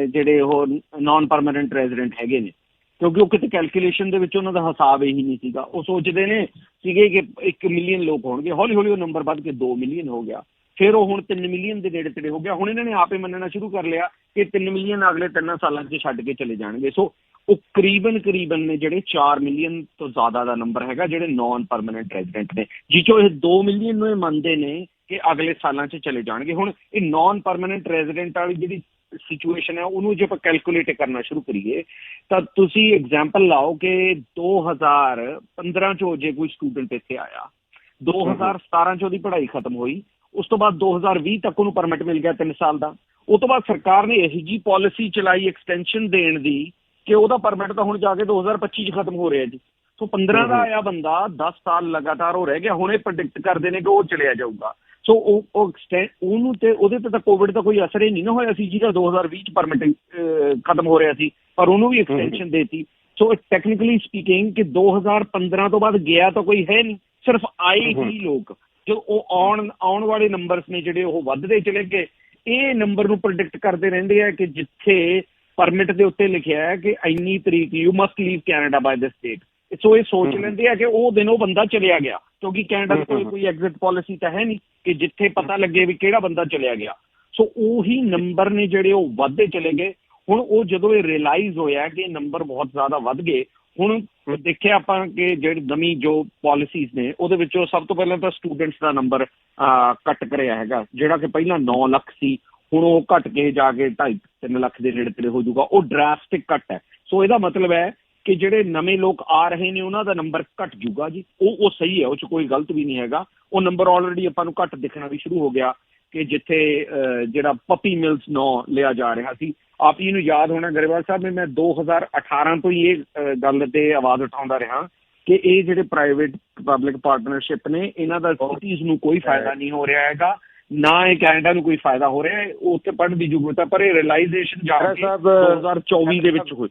ਜਿਹੜੇ ਉਹ ਨਾਨ ਪਰਮਨੈਂਟ ਰੈਜ਼ੀਡੈਂਟ ਹੈਗੇ ਨੇ। ਕਿਉਂਕਿ ਉਹ ਕਿਤੇ ਕੈਲਕੂਲੇਸ਼ਨ ਦੇ ਵਿੱਚ ਉਹਨਾਂ ਦਾ ਹਿਸਾਬ ਇਹੀ ਨਹੀਂ ਸੀਗਾ। ਉਹ ਸੋਚਦੇ ਨੇ ਸੀਗੇ ਕਿ 1 ਮਿਲੀਅਨ ਲੋਕ ਹੋਣਗੇ ਹੌਲੀ ਹੌਲੀ ਉਹ ਨੰਬਰ ਵੱਧ ਕੇ 2 ਮਿਲੀਅਨ ਹੋ ਗਿਆ। ਫਿਰ ਉਹ ਹੁਣ 3 ਮਿਲੀਅਨ ਦੇ ਨੇੜੇ ਤੇੜੇ ਹੋ ਗਿਆ। ਹੁਣ ਇਹਨਾਂ ਨੇ ਆਪੇ ਮੰਨਣਾ ਸ਼ੁਰੂ ਕਰ ਲਿਆ ਕਿ 3 ਮਿਲੀਅਨ ਅਗਲੇ 3 ਸਾਲਾਂ 'ਚ ਛੱਡ ਕੇ ਚਲੇ ਜਾਣਗੇ। ਸੋ ਉਹ ਕਰੀਬਨ ਕਰੀਬਨ ਨੇ ਜਿਹੜੇ 4 ਮਿਲੀਅਨ ਤੋਂ ਜ਼ਿਆਦਾ ਦਾ ਨੰਬਰ ਹੈਗਾ ਜਿਹੜੇ ਨਾਨ ਪਰਮਨੈਂਟ ਰੈਜ਼ੀਡੈਂਟ ਨੇ। ਜਿਚੋ ਇਹ 2 ਮਿਲੀਅਨ ਨੂੰ ਇਹ ਮੰਨਦੇ ਨੇ ਕਿ ਅਗਲੇ ਸਾਲਾਂ 'ਚ ਚਲੇ ਜਾਣਗੇ। ਹੁਣ ਇਹ ਨਾਨ ਪਰਮਨੈਂਟ ਰੈਜ਼ੀਡੈਂਟ ਵਾਲੀ ਜਿਹੜੀ ਸਿਚੁਏਸ਼ਨ ਹੈ ਉਹਨੂੰ ਜੇ ਆਪਾਂ ਕੈਲਕੂਲੇਟ ਕਰਨਾ ਸ਼ੁਰੂ ਕਰੀਏ ਤਾਂ ਤੁਸੀਂ ਐਗਜ਼ਾਮਪਲ ਲਾਓ ਕਿ 2015 ਚੋਂ ਜੇ ਕੋਈ ਸਟੂਡੈਂਟ ਇੱਥੇ ਆਇਆ 2017 ਚ ਉਹਦੀ ਪੜ੍ਹਾਈ ਖਤਮ ਹੋਈ ਉਸ ਤੋਂ ਬਾਅਦ 2020 ਤੱਕ ਉਹਨੂੰ ਪਰਮਿਟ ਮਿਲ ਗਿਆ 3 ਸਾਲ ਦਾ। ਉਸ ਤੋਂ ਬਾਅਦ ਸਰਕਾਰ ਨੇ ਇਹੀ ਜੀ ਪਾਲਿਸੀ ਚਲਾਈ ਐਕਸਟੈਂਸ਼ਨ ਦੇਣ ਦੀ ਕਿ ਉਹਦਾ ਪਰਮਿਟ ਤਾਂ ਹੁਣ ਜਾ ਕੇ 2025 ਚ ਖਤਮ ਹੋ ਰਿਹਾ ਜੀ। ਸੋ 15 ਦਾ ਆਇਆ ਬੰਦਾ 10 ਸਾਲ ਲਗਾਤਾਰ ਉਹ ਰਹਿ ਗਿਆ ਹੁਣ ਇਹ ਪ੍ਰੈਡਿਕਟ ਕਰਦੇ ਨੇ ਕਿ ਉਹ ਚਲਿਆ ਜਾਊਗਾ। ਸੋ ਉਹ ਉਹਨੂੰ ਤੇ ਉਹਦੇ ਤੇ ਤਾਂ ਕੋਵਿਡ ਦਾ ਕੋਈ ਅਸਰ ਹੀ ਨਹੀਂ ਨਾ ਹੋਇਆ ਸੀ ਜਿਹਦਾ 2020 ਚ ਪਰਮਿਟ ਖਤਮ ਹੋ ਰਿਹਾ ਸੀ ਪਰ ਉਹਨੂੰ ਵੀ ਐਕਸਟੈਂਸ਼ਨ ਦੇਤੀ। ਸੋ ਟੈਕਨੀਕਲੀ ਸਪੀਕਿੰਗ ਕਿ 2015 ਤੋਂ ਬਾਅਦ ਗਿਆ ਤਾਂ ਕੋਈ ਹੈ ਨਹੀਂ ਸਿਰਫ ਆਏ ਹੀ ਲੋਕ। ਜੋ ਉਹ ਆਉਣ ਆਉਣ ਵਾਲੇ ਨੰਬਰਸ ਨੇ ਜਿਹੜੇ ਉਹ ਵੱਧਦੇ ਚਲੇ ਗਏ ਇਹ ਨੰਬਰ ਨੂੰ ਪ੍ਰੈਡਿਕਟ ਕਰਦੇ ਰਹਿੰਦੇ ਆ ਕਿ ਜਿੱਥੇ ਪਰਮਿਟ ਦੇ ਉੱਤੇ ਲਿਖਿਆ ਹੈ ਕਿ ਇੰਨੀ ਤਰੀਕ you must leave Canada by this date so ਇਹ ਸੋਚ ਲੈਂਦੇ ਆ ਕਿ ਉਹ ਦਿਨ ਉਹ ਬੰਦਾ ਚਲਿਆ ਗਿਆ ਕਿਉਂਕਿ ਕੈਨੇਡਾ ਦੀ ਕੋਈ ਕੋਈ ਐਗਜ਼ਿਟ ਪਾਲਿਸੀ ਤਾਂ ਹੈ ਨਹੀਂ ਕਿ ਜਿੱਥੇ ਪਤਾ ਲੱਗੇ ਵੀ ਕਿਹੜਾ ਬੰਦਾ ਚਲਿਆ ਗਿਆ। ਸੋ ਉਹੀ ਨੰਬਰ ਨੇ ਜਿਹੜੇ ਉਹ ਵੱਧਦੇ ਚਲੇ ਗਏ। ਹੁਣ ਉਹ ਜਦੋਂ ਇਹ ਰਿਅਲਾਈਜ਼ ਹੋਇਆ ਕਿ ਨੰਬਰ ਬਹੁਤ ਜ਼ਿਆਦਾ ਵੱਧ ਗਏ ਹੁਣ ਦੇਖਿਆ ਆਪਾਂ ਕਿ ਜਿਹੜੀ ਨਵੀਂ ਜੋ ਪਾਲਿਸੀਜ਼ ਨੇ, ਉਹਦੇ ਵਿੱਚੋਂ ਸਭ ਤੋਂ ਪਹਿਲਾਂ ਤਾਂ ਸਟੂਡੈਂਟਸ ਦਾ ਨੰਬਰ ਕੱਟ ਕਰਿਆ ਹੈਗਾ, ਜਿਹੜਾ ਕਿ ਪਹਿਲਾਂ 9 ਲੱਖ ਸੀ, ਹੁਣ ਉਹ ਘਟ ਕੇ ਜਾ ਕੇ 2.5 3 ਲੱਖ ਦੇ ਨੇੜੇ ਤੇੜੇ ਹੋ ਜਾਊਗਾ, ਉਹ ਡਰਾਸਟਿਕ ਕੱਟ ਹੈ। ਸੋ ਇਹਦਾ ਮਤਲਬ ਹੈ ਕਿ ਜਿਹੜੇ ਨਵੇਂ ਲੋਕ ਆ ਰਹੇ ਨੇ, ਉਹਨਾਂ ਦਾ ਨੰਬਰ ਘਟ ਜਾਊਗਾ ਜੀ। ਉਹ ਉਹ ਸਹੀ ਹੈ, ਉਹ ਚ ਕੋਈ ਗਲਤ ਵੀ ਨਹੀਂ ਹੈਗਾ। ਉਹ ਨੰਬਰ ਆਲਰੇਡੀ ਆਪਾਂ ਨੂੰ ਘਟ ਦਿਖਣਾ ਵੀ ਸ਼ੁਰੂ ਹੋ ਗਿਆ। ਕਿ ਜਿੱਥੇ ਜਿਹੜਾ ਪਪੀ ਮਿਲਸ ਨੋ ਲਿਆ ਜਾ ਰਿਹਾ ਸੀ। ਆਪ ਜੀ ਨੂੰ ਯਾਦ ਹੋਣਾ ਗਰੇਵਾਲ ਸਾਹਿਬ ਨੇ ਮੈਂ 2018 ਤੋਂ ਹੀ ਇਹ ਗੱਲ ਤੇ ਆਵਾਜ਼ ਉਠਾਉਂਦਾ ਰਿਹਾ ਕਿ ਇਹ ਜਿਹੜੇ ਪ੍ਰਾਈਵੇਟ ਪਬਲਿਕ ਪਾਰਟਨਰਸ਼ਿਪ ਨੇ ਇਹਨਾਂ ਦਾ ਸਿਟੀਜ਼ ਨੂੰ ਕੋਈ ਫਾਇਦਾ ਨਹੀਂ ਹੋ ਰਿਹਾ ਹੈਗਾ। ਨਾ ਇਹ ਕੈਨੇਡਾ ਨੂੰ ਕੋਈ ਫਾਇਦਾ ਹੋ ਰਿਹਾ ਹੈ ਉੱਥੇ ਪੜ੍ਹਨ ਦੀ ਜ਼ਰੂਰਤ ਹੈ ਪਰ ਇਹ ਰਿਅਲਾਈਜੇਸ਼ਨ ਜਾ ਕੇ ਸਾਹਿਬ, 2024 ਦੇ ਵਿੱਚ ਹੋਈ।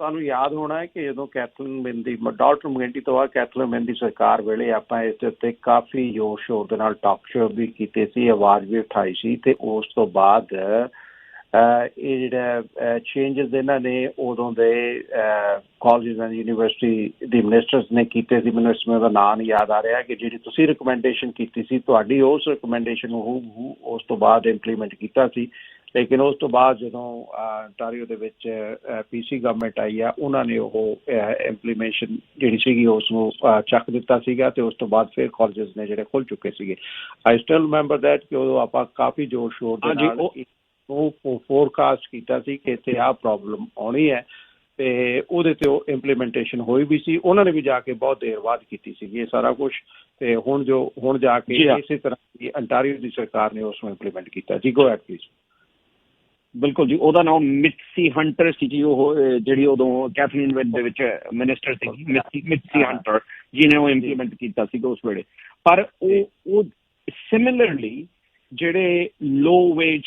ਤੁਹਾਨੂੰ ਯਾਦ ਹੋਣਾ ਹੈ ਕਿ ਜਦੋਂ ਕੈਥਲਿਨ ਮਿੰਦੀ ਡਾਕਟਰ ਮਗੈਂਟੀ ਤੋਂ ਬਾਅਦ ਕੈਥਲਿਨ ਮਿੰਦੀ ਸਰਕਾਰ ਵੇਲੇ ਆਪਾਂ ਇਸ ਦੇ ਉੱਤੇ ਕਾਫੀ ਜ਼ੋਰ ਸ਼ੋਰ ਦੇ ਨਾਲ ਟਾਕ ਸ਼ੋ ਵੀ ਕੀਤੇ ਸੀ, ਆਵਾਜ਼ ਵੀ ਉਠਾਈ ਸੀ ਤੇ ਉਸ ਤੋਂ ਬਾਅਦ ਇਹ ਜਿਹੜਾ ਚੇਂਜਸ ਇਹਨਾਂ ਨੇ ਉਦੋਂ ਦੇ ਕਾਲਜਸ ਐਂਡ ਯੂਨੀਵਰਸਿਟੀ ਦੇ ਮਿਨਿਸਟਰਸ ਨੇ ਕੀਤੇ ਸੀ। ਮੈਨੂੰ ਇਸ ਦਾ ਨਾਮ ਨਹੀਂ ਯਾਦ ਆ ਰਿਹਾ ਕਿ ਜਿਹੜੀ ਤੁਸੀਂ ਰਿਕਮੈਂਡੇਸ਼ਨ ਕੀਤੀ ਸੀ, ਤੁਹਾਡੀ ਉਸ ਰਿਕਮੈਂਡੇਸ਼ਨ ਨੂੰ ਉਸ ਤੋਂ ਬਾਅਦ ਇੰਪਲੀਮੈਂਟ ਕੀਤਾ ਸੀ। ਲੇਕਿਨ ਉਸ ਤੋਂ ਬਾਅਦ ਜਦੋਂ ਅੰਟਾਰੀਓ ਦੇ ਵਿੱਚ ਪੀਸੀ ਗਵਰਨਮੈਂਟ ਆਈ ਆ ਉਹਨਾਂ ਨੇ ਉਹ ਇੰਪਲੀਮੇਸ਼ਨ ਜਿਹੜੀ ਸੀਗੀ ਉਸ ਨੂੰ ਚੱਕ ਦਿੱਤਾ ਸੀਗਾ ਤੇ ਉਸ ਤੋਂ ਬਾਅਦ ਫਿਰ ਕਾਲਜਸ ਨੇ ਜਿਹੜੇ ਖੁੱਲ ਚੁੱਕੇ ਸੀਗੇ। ਆਈ ਸਟਿਲ ਰਿਮੈਂਬਰ ਦੈਟ ਕਿ ਉਦੋਂ ਆਪਾਂ ਕਾਫੀ ਜ਼ੋਰ ਸ਼ੋਰ ਦੇ ਨਾਲ ਉਹ- ਉਹ ਫੋਰਕਾਸਟ ਕੀਤਾ ਸੀ ਕਿ ਇੱਥੇ ਆਹ ਪ੍ਰੋਬਲਮ ਆਉਣੀ ਹੈ ਤੇ ਉਹਦੇ ਤੇ ਉਹ ਇੰਪਲੀਮੈਂਟੇਸ਼ਨ ਹੋਈ ਵੀ ਸੀ। ਉਹਨਾਂ ਨੇ ਵੀ ਜਾ ਕੇ ਬਹੁਤ ਦੇਰ ਬਾਅਦ ਕੀਤੀ ਸੀ ਇਹ ਸਾਰਾ ਕੁਝ ਤੇ ਹੁਣ ਜੋ ਹੁਣ ਜਾ ਕੇ। ਇਸੇ ਤਰ੍ਹਾਂ ਦੀ ਅੰਟਾਰੀਓ ਦੀ ਸਰਕਾਰ ਨੇ ਉਸ ਨੂੰ ਇੰਪਲੀਮੈਂਟ ਕੀਤਾ। ਜੀ ਗੋ ਐਟ ਪਲੀਜ਼ ਬਿਲਕੁਲ ਜੀ ਉਹਦਾ ਨਾਮ ਮਿਟਸੀ ਹੰਟਰ ਸੀ ਜੀ ਉਹ ਜਿਹੜੀ ਉਦੋਂ ਕੈਥਲੀਨ ਵਿਦ ਦੇ ਵਿੱਚ ਮਿਨਿਸਟਰ ਸੀ ਮਿਟਸੀ ਹਾਂ। ਹੰਟਰ ਜਿਹਨੇ ਉਹ ਇੰਪਲੀਮੈਂਟ ਕੀਤਾ ਸੀ ਉਸ ਵੇਲੇ। ਪਰ ਉਹ ਉਹ ਸਿਮਿਲਰਲੀ ਜਿਹੜੇ ਲੋ ਵੇਜ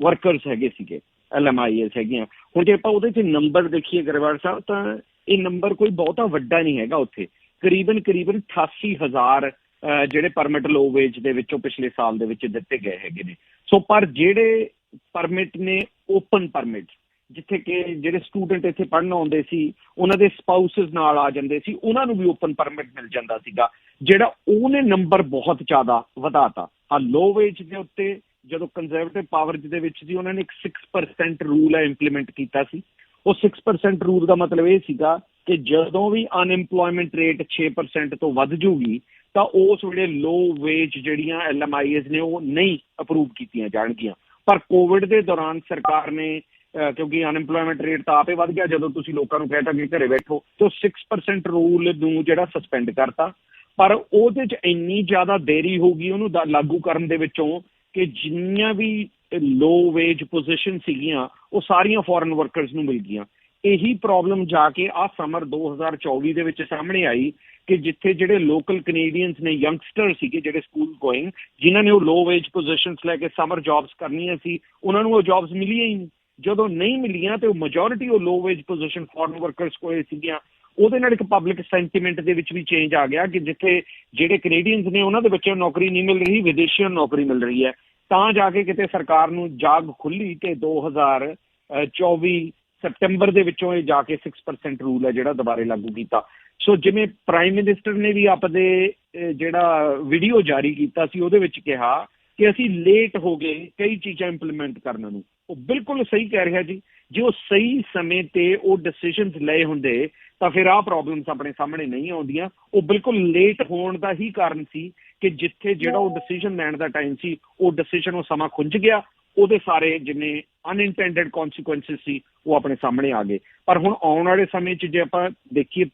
ਵਰਕਰਸ ਹੈਗੇ ਸੀਗੇ ਐਲਐਮਆਈਐਸ ਹੈਗੀਆਂ ਹੁਣ ਜੇ ਆਪਾਂ ਉਹਦੇ 'ਚ ਨੰਬਰ ਦੇਖੀਏ ਗਰਵਾਰ ਸਾਹਿਬ ਤਾਂ ਇਹ ਨੰਬਰ ਕੋਈ ਬਹੁਤਾ ਵੱਡਾ ਨਹੀਂ ਹੈਗਾ ਉੱਥੇ। ਕਰੀਬਨ ਕਰੀਬਨ 88000 ਅਹ, ਜਿਹੜੇ ਪਰਮਿਟ ਲੋ ਵੇਜ ਦੇ ਵਿੱਚੋਂ ਪਿਛਲੇ ਸਾਲ ਦੇ ਵਿੱਚ ਦਿੱਤੇ ਗਏ ਹੈਗੇ ਨੇ। ਸੋ ਪਰ ਜਿਹੜੇ ਪਰਮਿਟ ਨੇ ਓਪਨ ਪਰਮਿਟ ਜਿੱਥੇ ਕਿ ਜਿਹੜੇ ਸਟੂਡੈਂਟ ਇੱਥੇ ਪੜ੍ਹਨ ਆਉਂਦੇ ਸੀ, ਉਹਨਾਂ ਦੇ ਸਪਾਊਸਸ ਨਾਲ ਆ ਜਾਂਦੇ ਸੀ, ਉਹਨਾਂ ਨੂੰ ਵੀ ਓਪਨ ਪਰਮਿਟ ਮਿਲ ਜਾਂਦਾ ਸੀਗਾ, ਜਿਹੜਾ ਉਹਨੇ ਨੰਬਰ ਬਹੁਤ ਜ਼ਿਆਦਾ ਵਧਾਤਾ। ਆ ਲੋ ਵੇਜ ਦੇ ਉੱਤੇ ਜਦੋਂ ਕੰਜ਼ਰਵੇਟਿਵ ਪਾਵਰ ਦੇ ਵਿੱਚ ਸੀ, ਉਹਨਾਂ ਨੇ ਇੱਕ 6% ਰੂਲ ਹੈ ਇੰਪਲੀਮੈਂਟ ਕੀਤਾ ਸੀ। ਉਹ 6% ਰੂਲ ਦਾ ਮਤਲਬ ਇਹ ਸੀਗਾ ਕਿ ਜਦੋਂ ਵੀ ਅਨਐਮਪਲੋਇਮੈਂਟ ਰੇਟ 6% ਤੋਂ ਵੱਧ ਜੂਗੀ ਤਾਂ ਉਸ ਵੇਲੇ ਲੋ ਵੇਜ ਜਿਹੜੀਆਂ ਐਲਐਮਆਈਐਸ ਨੇ ਉਹ ਨਹੀਂ ਅਪਰੂਵ ਕੀਤੀਆਂ ਜਾਣਗੀਆਂ। ਪਰ ਕੋਵਿਡ ਦੇ ਦੌਰਾਨ ਸਰਕਾਰ ਨੇ ਅਹ, ਕਿਉਂਕਿ ਅਨਐਮਪਲੋਇਮੈਂਟ ਰੇਟ ਤਾਂ ਆਪੇ ਵੱਧ ਗਿਆ ਜਦੋਂ ਤੁਸੀਂ ਲੋਕਾਂ ਨੂੰ ਕਹਿਤਾ ਕਿ ਘਰੇ ਬੈਠੋ ਤੇ ਉਹ 6% ਰੂਲ ਨੂੰ ਜਿਹੜਾ ਸਸਪੈਂਡ ਕਰਤਾ। ਪਰ ਉਹਦੇ 'ਚ ਇੰਨੀ ਜ਼ਿਆਦਾ ਦੇਰੀ ਹੋ ਗਈ ਉਹਨੂੰ ਲਾਗੂ ਕਰਨ ਦੇ ਵਿੱਚੋਂ ਕਿ ਜਿੰਨੀਆਂ ਵੀ ਲੋ ਵੇਜ ਪੋਜੀਸ਼ਨ ਸੀਗੀਆਂ ਉਹ ਸਾਰੀਆਂ ਫੋਰਨ ਵਰਕਰਸ ਨੂੰ ਮਿਲ ਗਈਆਂ। ਇਹੀ ਪ੍ਰੋਬਲਮ ਜਾ ਕੇ ਆ ਸਮਰ 2024 ਦੇ ਵਿੱਚ ਸਾਹਮਣੇ ਆਈ ਕਿ ਜਿੱਥੇ ਜਿਹੜੇ ਲੋਕਲ ਕੈਨੇਡੀਅਨਸ ਨੇ ਯੰਗਸਟਰ ਸੀਗੇ ਜਿਹੜੇ ਸਕੂਲ ਗੋਇੰਗ ਜਿਨ੍ਹਾਂ ਨੇ ਉਹ ਲੋ ਵੇਜ ਪੋਜੀਸ਼ਨਸ ਲੈ ਕੇ ਸਮਰ ਜੌਬਸ ਕਰਨੀਆਂ ਸੀ, ਉਹਨਾਂ ਨੂੰ ਉਹ ਜੌਬਸ ਮਿਲੀਆਂ ਹੀ ਨਹੀਂ। ਜਦੋਂ ਨਹੀਂ ਮਿਲੀਆਂ ਤੇ ਉਹ ਮੈਜੋਰਿਟੀ ਉਹ low wage position foreign workers ਕੋਲੇ ਸੀਗੀਆਂ। ਉਹਦੇ ਨਾਲ ਇੱਕ ਪਬਲਿਕ ਸੈਂਟੀਮੈਂਟ ਦੇ ਵਿੱਚ ਵੀ ਚੇਂਜ ਆ ਗਿਆ ਕਿ ਜਿੱਥੇ ਜਿਹੜੇ ਕੈਨੇਡੀਅਨਸ ਨੇ ਉਹਨਾਂ ਦੇ ਬੱਚਿਆਂ ਨੂੰ ਨੌਕਰੀ ਨਹੀਂ ਮਿਲ ਰਹੀ, ਵਿਦੇਸ਼ੀਆਂ ਨੂੰ ਨੌਕਰੀ ਮਿਲ ਰਹੀ ਹੈ। ਤਾਂ ਜਾ ਕੇ ਕਿਤੇ ਸਰਕਾਰ ਨੂੰ ਜਾਗ ਖੁੱਲੀ ਤੇ 2024 ਸਪਟੈਂਬਰ ਦੇ ਵਿੱਚੋਂ ਇਹ ਜਾ ਕੇ 6% ਰੂਲ ਹੈ ਜਿਹੜਾ ਦੁਬਾਰੇ ਲਾਗੂ ਕੀਤਾ। ਸੋ ਜਿਵੇਂ ਪ੍ਰਾਈਮ ਮਿਨਿਸਟਰ ਨੇ ਵੀ ਆਪਦੇ ਜਿਹੜਾ ਵੀਡੀਓ ਜਾਰੀ ਕੀਤਾ ਸੀ, ਉਹਦੇ ਵਿੱਚ ਕਿਹਾ ਕਿ ਅਸੀਂ ਲੇਟ ਹੋ ਗਏ ਕਈ ਚੀਜ਼ਾਂ ਇੰਪਲੀਮੈਂਟ ਕਰਨ ਨੂੰ। ਉਹ ਬਿਲਕੁਲ ਸਹੀ ਕਹਿ ਰਿਹਾ ਜੀ। ਜੇ ਉਹ ਸਹੀ ਸਮੇਂ ਤੇ ਉਹ ਡਿਸੀਜਨਸ ਲਏ ਹੁੰਦੇ, ਤਾਂ ਫਿਰ ਆਹ ਪ੍ਰੋਬਲਮਸ ਆਪਣੇ ਸਾਹਮਣੇ ਨਹੀਂ ਆਉਂਦੀਆਂ। ਉਹ ਬਿਲਕੁਲ ਲੇਟ ਹੋਣ ਦਾ ਹੀ ਕਾਰਨ ਸੀ ਕਿ ਜਿੱਥੇ ਜਿਹੜਾ ਉਹ ਡਿਸੀਜਨ ਲੈਣ ਦਾ ਟਾਈਮ ਸੀ, ਉਹ ਡਿਸੀਜਨ ਉਹ ਸਮਾਂ ਖੁੰਝ ਗਿਆ। ਉਹਦੇ ਸਾਰੇ ਜਿੰਨੇ ਅਨਇੰਟੈਂਡਡ ਕਨਸੀਕੁਐਂਸਸ ਸੀ, ਉਹ ਆਪਣੇ ਸਾਹਮਣੇ ਆ ਗਏ। ਪਰ ਹੁਣ ਆਉਣ ਵਾਲੇ ਸਮੇਂ 'ਚ ਜੇ ਆਪਾਂ ਦੇਖੀਏ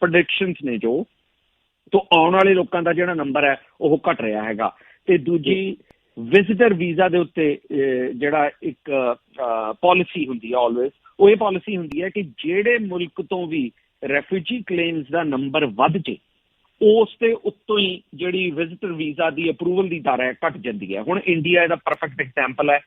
ਪ੍ਰੈਡਿਕਸ਼ਨਸ ਨੇ ਜੋ, ਤੋਂ ਆਉਣ ਵਾਲੇ ਲੋਕਾਂ ਦਾ ਜਿਹੜਾ ਨੰਬਰ ਹੈ, ਉਹ ਘਟ ਰਿਹਾ ਹੈਗਾ। ਤੇ ਦੂਜੀ ਵਿਜ਼ਿਟਰ ਵੀਜ਼ਾ ਦੇ ਉੱਤੇ ਜਿਹੜਾ ਇੱਕ ਪਾਲਿਸੀ ਹੁੰਦੀ ਹੈ ਆਲਵੇਸ ਉਹ ਇਹ ਪਾਲਿਸੀ ਹੁੰਦੀ ਹੈ ਕਿ ਜਿਹੜੇ ਮੁਲਕ ਤੋਂ ਵੀ ਰੈਫਿਊਜੀ ਕਲੇਮਸ ਦਾ ਨੰਬਰ ਵੱਧ ਜੇ ਉਸ ਦੇ ਉੱਤੋਂ ਹੀ ਜਿਹੜੀ ਵਿਜ਼ਿਟਰ ਵੀਜ਼ਾ ਦੀ ਅਪਰੂਵਲ ਦੀ ਦਰ ਹੈ ਘਟ ਜਾਂਦੀ ਹੈ। ਹੁਣ ਇੰਡੀਆ ਇਹਦਾ ਪਰਫੈਕਟ ਐਗਜ਼ਾਮਪਲ ਹੈ।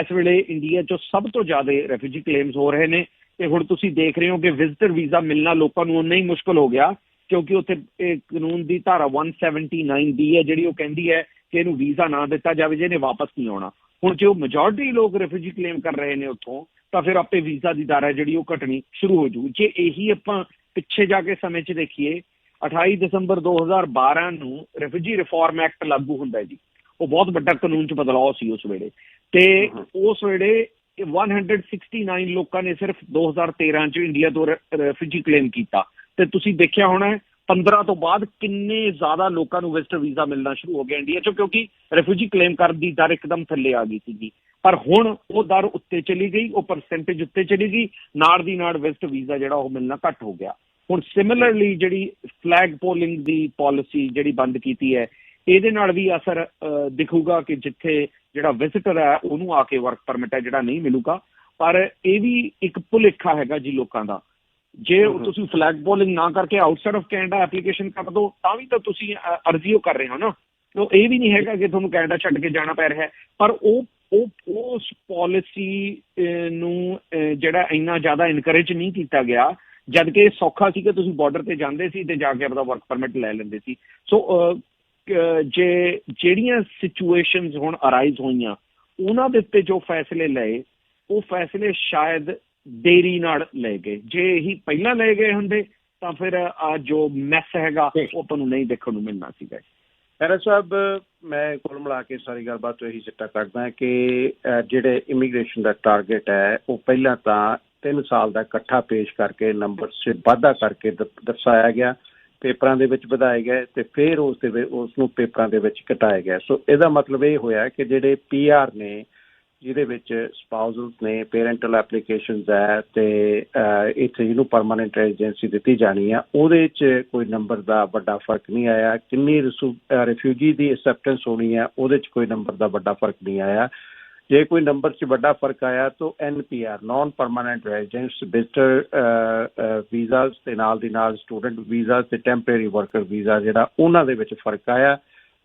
ਇਸ ਵੇਲੇ ਇੰਡੀਆ 'ਚੋਂ ਸਭ ਤੋਂ ਜ਼ਿਆਦਾ ਰੈਫਿਊਜੀ ਕਲੇਮਸ ਹੋ ਰਹੇ ਨੇ। ਤੇ ਹੁਣ ਤੁਸੀਂ ਦੇਖ ਰਹੇ ਹੋ ਕਿ ਵਿਜ਼ਿਟਰ ਵੀਜ਼ਾ ਮਿਲਣਾ ਲੋਕਾਂ ਨੂੰ ਉਨਾ ਹੀ ਮੁਸ਼ਕਲ ਹੋ ਗਿਆ, ਕਿਉਂਕਿ ਉੱਥੇ ਇਹ ਕਾਨੂੰਨ ਦੀ ਧਾਰਾ 179 ਦੀ ਹੈ, ਜਿਹੜੀ ਉਹ ਕਹਿੰਦੀ ਹੈ ਕਿ ਇਹਨੂੰ ਵੀਜ਼ਾ ਨਾ ਦਿੱਤਾ ਜਾਵੇ, ਜੇ ਇਹਨੇ ਵਾਪਸ ਨਹੀਂ ਆਉਣਾ। ਹੁਣ ਜੇ ਉਹ ਮੈਜੋਰਟੀ ਲੋਕ ਰੈਫਿਊਜੀ ਕਲੇਮ ਕਰ ਰਹੇ ਨੇ ਉੱਥੋਂ, ਤਾਂ ਫਿਰ ਆਪੇ ਵੀਜ਼ਾ ਦੀ ਦਰ ਹੈ ਜਿਹੜੀ ਉਹ ਘਟਣੀ ਸ਼ੁਰੂ ਹੋ ਜੂ ਜੇ ਇਹੀ ਆਪਾਂ ਪਿੱਛੇ ਜਾ ਕੇ ਸਮੇਂ 'ਚ ਦੇਖੀਏ 28 ਦਸੰਬਰ 2012 ਨੂੰ ਰੈਫਿਊਜੀ ਰਿਫਾਰਮ ਐਕਟ ਲਾਗੂ ਹੁੰਦਾ ਹੈ ਜੀ। ਉਹ ਬਹੁਤ ਵੱਡਾ ਕਾਨੂੰਨ 'ਚ ਬਦਲਾਅ ਸੀ ਉਸ ਵੇਲੇ। ਤੇ। ਉਸ ਵੇਲੇ 169 ਲੋਕਾਂ ਨੇ ਸਿਰਫ 2013 ਚ ਇੰਡੀਆ ਤੋਂ ਰੈਫਿਊਜੀ ਕਲੇਮ ਕੀਤਾ। ਤੇ ਤੁਸੀਂ ਦੇਖਿਆ ਹੋਣਾ ਹੈ 15 ਤੋਂ ਬਾਅਦ ਕਿੰਨੇ ਜ਼ਿਆਦਾ ਲੋਕਾਂ ਨੂੰ ਵਿਜ਼ਟਰ ਵੀਜ਼ਾ ਮਿਲਣਾ ਸ਼ੁਰੂ ਹੋ ਗਿਆ ਇੰਡੀਆ ਚੋਂ ਕਿਉਂਕਿ ਰੈਫਿਊਜੀ ਕਲੇਮ ਕਰਨ ਦੀ ਦਰ ਇੱਕਦਮ ਥੱਲੇ ਆ ਗਈ ਸੀਗੀ। ਪਰ ਹੁਣ ਉਹ ਦਰ ਉੱਤੇ ਚਲੀ ਗਈ ਉਹ ਪਰਸੈਂਟੇਜ ਉੱਤੇ ਚਲੀ ਗਈ। ਨਾਲ ਦੀ ਨਾਲ ਵਿਜ਼ਟਰ ਵੀਜ਼ਾ ਜਿਹੜਾ ਉਹ ਮਿਲਣਾ ਘੱਟ ਹੋ ਗਿਆ। ਹੁਣ ਸਿਮਿਲਰਲੀ ਜਿਹੜੀ ਫਲੈਗ ਪੋਲਿੰਗ ਦੀ ਪਾਲਿਸੀ ਜਿਹੜੀ ਬੰਦ ਕੀਤੀ ਹੈ ਇਹਦੇ ਨਾਲ ਵੀ ਅਸਰ ਦਿਖੂਗਾ ਕਿ ਜਿੱਥੇ ਜਿਹੜਾ ਵਿਜ਼ਿਟਰ ਹੈ ਉਹਨੂੰ ਆ ਕੇ ਵਰਕ ਪਰਮਿਟ ਹੈ ਜਿਹੜਾ ਨਹੀਂ ਮਿਲੂਗਾ। ਪਰ ਇਹ ਵੀ ਇੱਕ ਭੁਲੇਖਾ ਹੈਗਾ ਜੀ ਲੋਕਾਂ ਦਾ। ਜੇ। ਤੁਸੀਂ ਫਲੈਗ ਪੋਲਿੰਗ ਨਾ ਕਰਕੇ ਆਊਟਸਾਈਡ ਆਫ ਕੈਨੇਡਾ ਐਪਲੀਕੇਸ਼ਨ ਕਰ ਦੋ ਤਾਂ ਵੀ ਤਾਂ ਤੁਸੀਂ ਅਰਜ਼ੀ ਉਹ ਕਰ ਰਹੇ ਹੋ ਨਾ। ਤੋ ਇਹ ਵੀ ਨਹੀਂ ਹੈਗਾ ਕਿ ਤੁਹਾਨੂੰ ਕੈਨੇਡਾ ਛੱਡ ਕੇ ਜਾਣਾ ਪੈ ਰਿਹਾ ਪਰ ਉਹ ਉਹ ਉਸ ਪਾਲਿਸੀ ਨੂੰ ਜਿਹੜਾ ਇੰਨਾ ਜ਼ਿਆਦਾ ਇਨਕਰੇਜ ਨਹੀਂ ਕੀਤਾ ਗਿਆ ਜਦ ਕਿ ਸੌਖਾ ਸੀ ਕਿ ਤੁਸੀਂ ਬਾਰਡਰ ਤੇ ਜਾਂਦੇ ਸੀ ਤੇ ਜਾ ਕੇ ਆਪਦਾ ਵਰਕ ਪਰਮਿਟ ਲੈ ਲੈਂਦੇ ਸੀ। ਸੋ ਜੇ ਜਿਹੜੀਆਂ ਸਿਚੁਏਸ਼ਨਸ ਹੁਣ ਅਰਾਈਜ਼ ਹੋਈਆਂ, ਉਹਨਾਂ ਦੇ ਉੱਤੇ ਜੋ ਫੈਸਲੇ ਲਏ, ਉਹ ਫੈਸਲੇ ਸ਼ਾਇਦ ਦੇਰੀ ਨਾਲ ਲਏ ਗਏ। ਜੇ ਇਹੀ ਪਹਿਲਾਂ ਲਏ ਗਏ ਹੁੰਦੇ, ਤਾਂ ਫਿਰ ਆ ਜੋ ਮੈਸ ਹੈਗਾ, ਉਹ ਤੁਹਾਨੂੰ ਨਹੀਂ ਦੇਖਣ ਨੂੰ ਮਿਲਣਾ ਸੀਗਾ। ਖੈਰਾ ਸਾਹਿਬ, ਮੈਂ ਕੁੱਲ ਮਿਲਾ ਕੇ ਸਾਰੀ ਗੱਲਬਾਤ ਤੋਂ ਇਹੀ ਸਿੱਟਾ ਕੱਢਦਾ ਕਿ ਜਿਹੜੇ ਇਮੀਗ੍ਰੇਸ਼ਨ ਦਾ ਟਾਰਗੇਟ ਹੈ, ਉਹ ਪਹਿਲਾਂ ਤਾਂ 3 ਸਾਲ ਦਾ ਇਕੱਠਾ ਪੇਸ਼ ਕਰਕੇ ਨੰਬਰ 'ਚ ਵਾਧਾ ਕਰਕੇ ਦਰਸਾਇਆ ਗਿਆ ਪੇਪਰਾਂ ਦੇ ਵਿੱਚ ਵਧਾਏ ਗਏ ਤੇ ਫਿਰ ਉਸ ਦੇ ਉਸ ਨੂੰ ਪੇਪਰਾਂ ਦੇ ਵਿੱਚ ਘਟਾਇਆ ਗਿਆ। ਸੋ ਇਹਦਾ ਮਤਲਬ ਇਹ ਹੋਇਆ ਕਿ ਜਿਹੜੇ ਪੀਆਰ ਨੇ ਜਿਹਦੇ ਵਿੱਚ ਸਪਾਊਸਲਸ ਨੇ ਪੇਰੈਂਟਲ ਐਪਲੀਕੇਸ਼ਨਸ ਹੈ ਤੇ ਅਹ, ਇੱਥੇ ਜਿਹਨੂੰ ਪਰਮਾਨੈਂਟ ਰੈਜ਼ੀਡੈਂਸੀ ਦਿੱਤੀ ਜਾਣੀ ਆ ਉਹਦੇ 'ਚ ਕੋਈ ਨੰਬਰ ਦਾ ਵੱਡਾ ਫ਼ਰਕ ਨਹੀਂ ਆਇਆ। ਕਿੰਨੀ ਰਿਫਿਊਜੀ ਦੀ ਐਕਸੈਪਟੈਂਸ ਹੋਣੀ ਆ ਉਹਦੇ 'ਚ ਕੋਈ ਨੰਬਰ ਦਾ ਵੱਡਾ ਫ਼ਰਕ ਨਹੀਂ ਆਇਆ। ਜੇ ਕੋਈ ਨੰਬਰ 'ਚ ਵੱਡਾ ਫ਼ਰਕ ਆਇਆ ਤਾਂ NPR non permanent residents visitor visas ਤੇ ਨਾਲ ਦੀ ਨਾਲ ਸਟੂਡੈਂਟ ਵੀਜ਼ਾ ਤੇ ਟੈਂਪਰੇਰੀ ਵਰਕਰ ਵੀਜ਼ਾ ਜਿਹੜਾ ਉਹਨਾਂ ਦੇ ਵਿੱਚ ਫ਼ਰਕ ਆਇਆ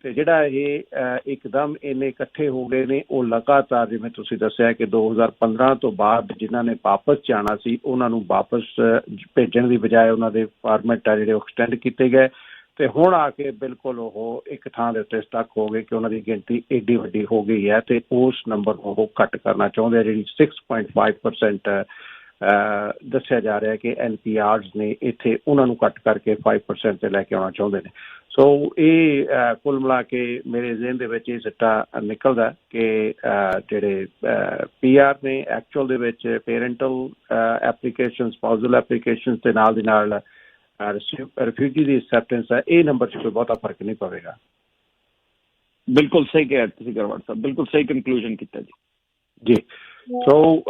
ਤੇ ਜਿਹੜਾ ਇਹ ਅਹ, ਇੱਕਦਮ ਇੰਨੇ ਇਕੱਠੇ ਹੋ ਗਏ ਨੇ ਉਹ ਲਗਾਤਾਰ ਜਿਵੇਂ ਤੁਸੀਂ ਦੱਸਿਆ ਕਿ 2015 ਤੋਂ ਬਾਅਦ ਜਿਨ੍ਹਾਂ ਨੇ ਵਾਪਸ ਜਾਣਾ ਸੀ ਉਹਨਾਂ ਨੂੰ ਵਾਪਸ ਭੇਜਣ ਦੀ ਬਜਾਏ ਉਹਨਾਂ ਦੇ ਫਾਰਮੈਟ ਆ ਜਿਹੜੇ ਐਕਸਟੈਂਡ ਕੀਤੇ ਗਏ। ਤੇ ਹੁਣ ਆ ਕੇ ਬਿਲਕੁਲ ਉਹ ਇੱਕ ਥਾਂ ਦੇ ਉੱਤੇ ਸਟਕ ਹੋ ਗਏ ਕਿ ਉਹਨਾਂ ਦੀ ਗਿਣਤੀ ਏਡੀ ਵੱਡੀ ਹੋ ਗਈ ਹੈ ਤੇ ਉਸ ਨੰਬਰ ਨੂੰ ਉਹ ਘੱਟ ਕਰਨਾ ਚਾਹੁੰਦੇ ਆ ਜਿਹੜੀ 6.5% ਅਹ, ਦੱਸਿਆ ਜਾ ਰਿਹਾ ਕਿ ਐਨਪੀਆਰਸ ਨੇ ਇੱਥੇ ਉਹਨਾਂ ਨੂੰ ਘੱਟ ਕਰਕੇ 5% ਤੇ ਲੈ ਕੇ ਆਉਣਾ ਚਾਹੁੰਦੇ ਨੇ। ਸੋ ਇਹ ਕੁੱਲ ਮਿਲਾ ਕੇ ਮੇਰੇ ਜ਼ਿਹਨ ਦੇ ਵਿੱਚ ਇਹ ਸਿੱਟਾ ਨਿਕਲਦਾ ਕਿ ਅਹ, ਜਿਹੜੇ ਪੀਆਰ ਨੇ ਐਕਚੁਅਲ ਦੇ ਵਿੱਚ ਪੇਰੈਂਟਲ ਐਪਲੀਕੇਸ਼ਨ ਸਪਾਊਸਲ ਐਪਲੀਕੇਸ਼ਨ ਦੇ ਨਾਲ ਦੀ ਨਾਲ ਰਿਫਿਊਜੀ ਦੀ ਐਕਸੈਪਟੈਂਸ ਹੈ ਇਹ ਨੰਬਰ 'ਚ ਕੋਈ ਬਹੁਤਾ ਫ਼ਰਕ ਨਹੀਂ ਪਵੇਗਾ। ਬਿਲਕੁਲ ਸਹੀ ਕਿਹਾ ਤੁਸੀਂ ਗਰਵਾਲ ਸਾਹਿਬ ਬਿਲਕੁਲ ਸਹੀ ਕਨਕਲੂਜਨ ਕੀਤਾ ਜੀ। ਜੀ। ਸੋ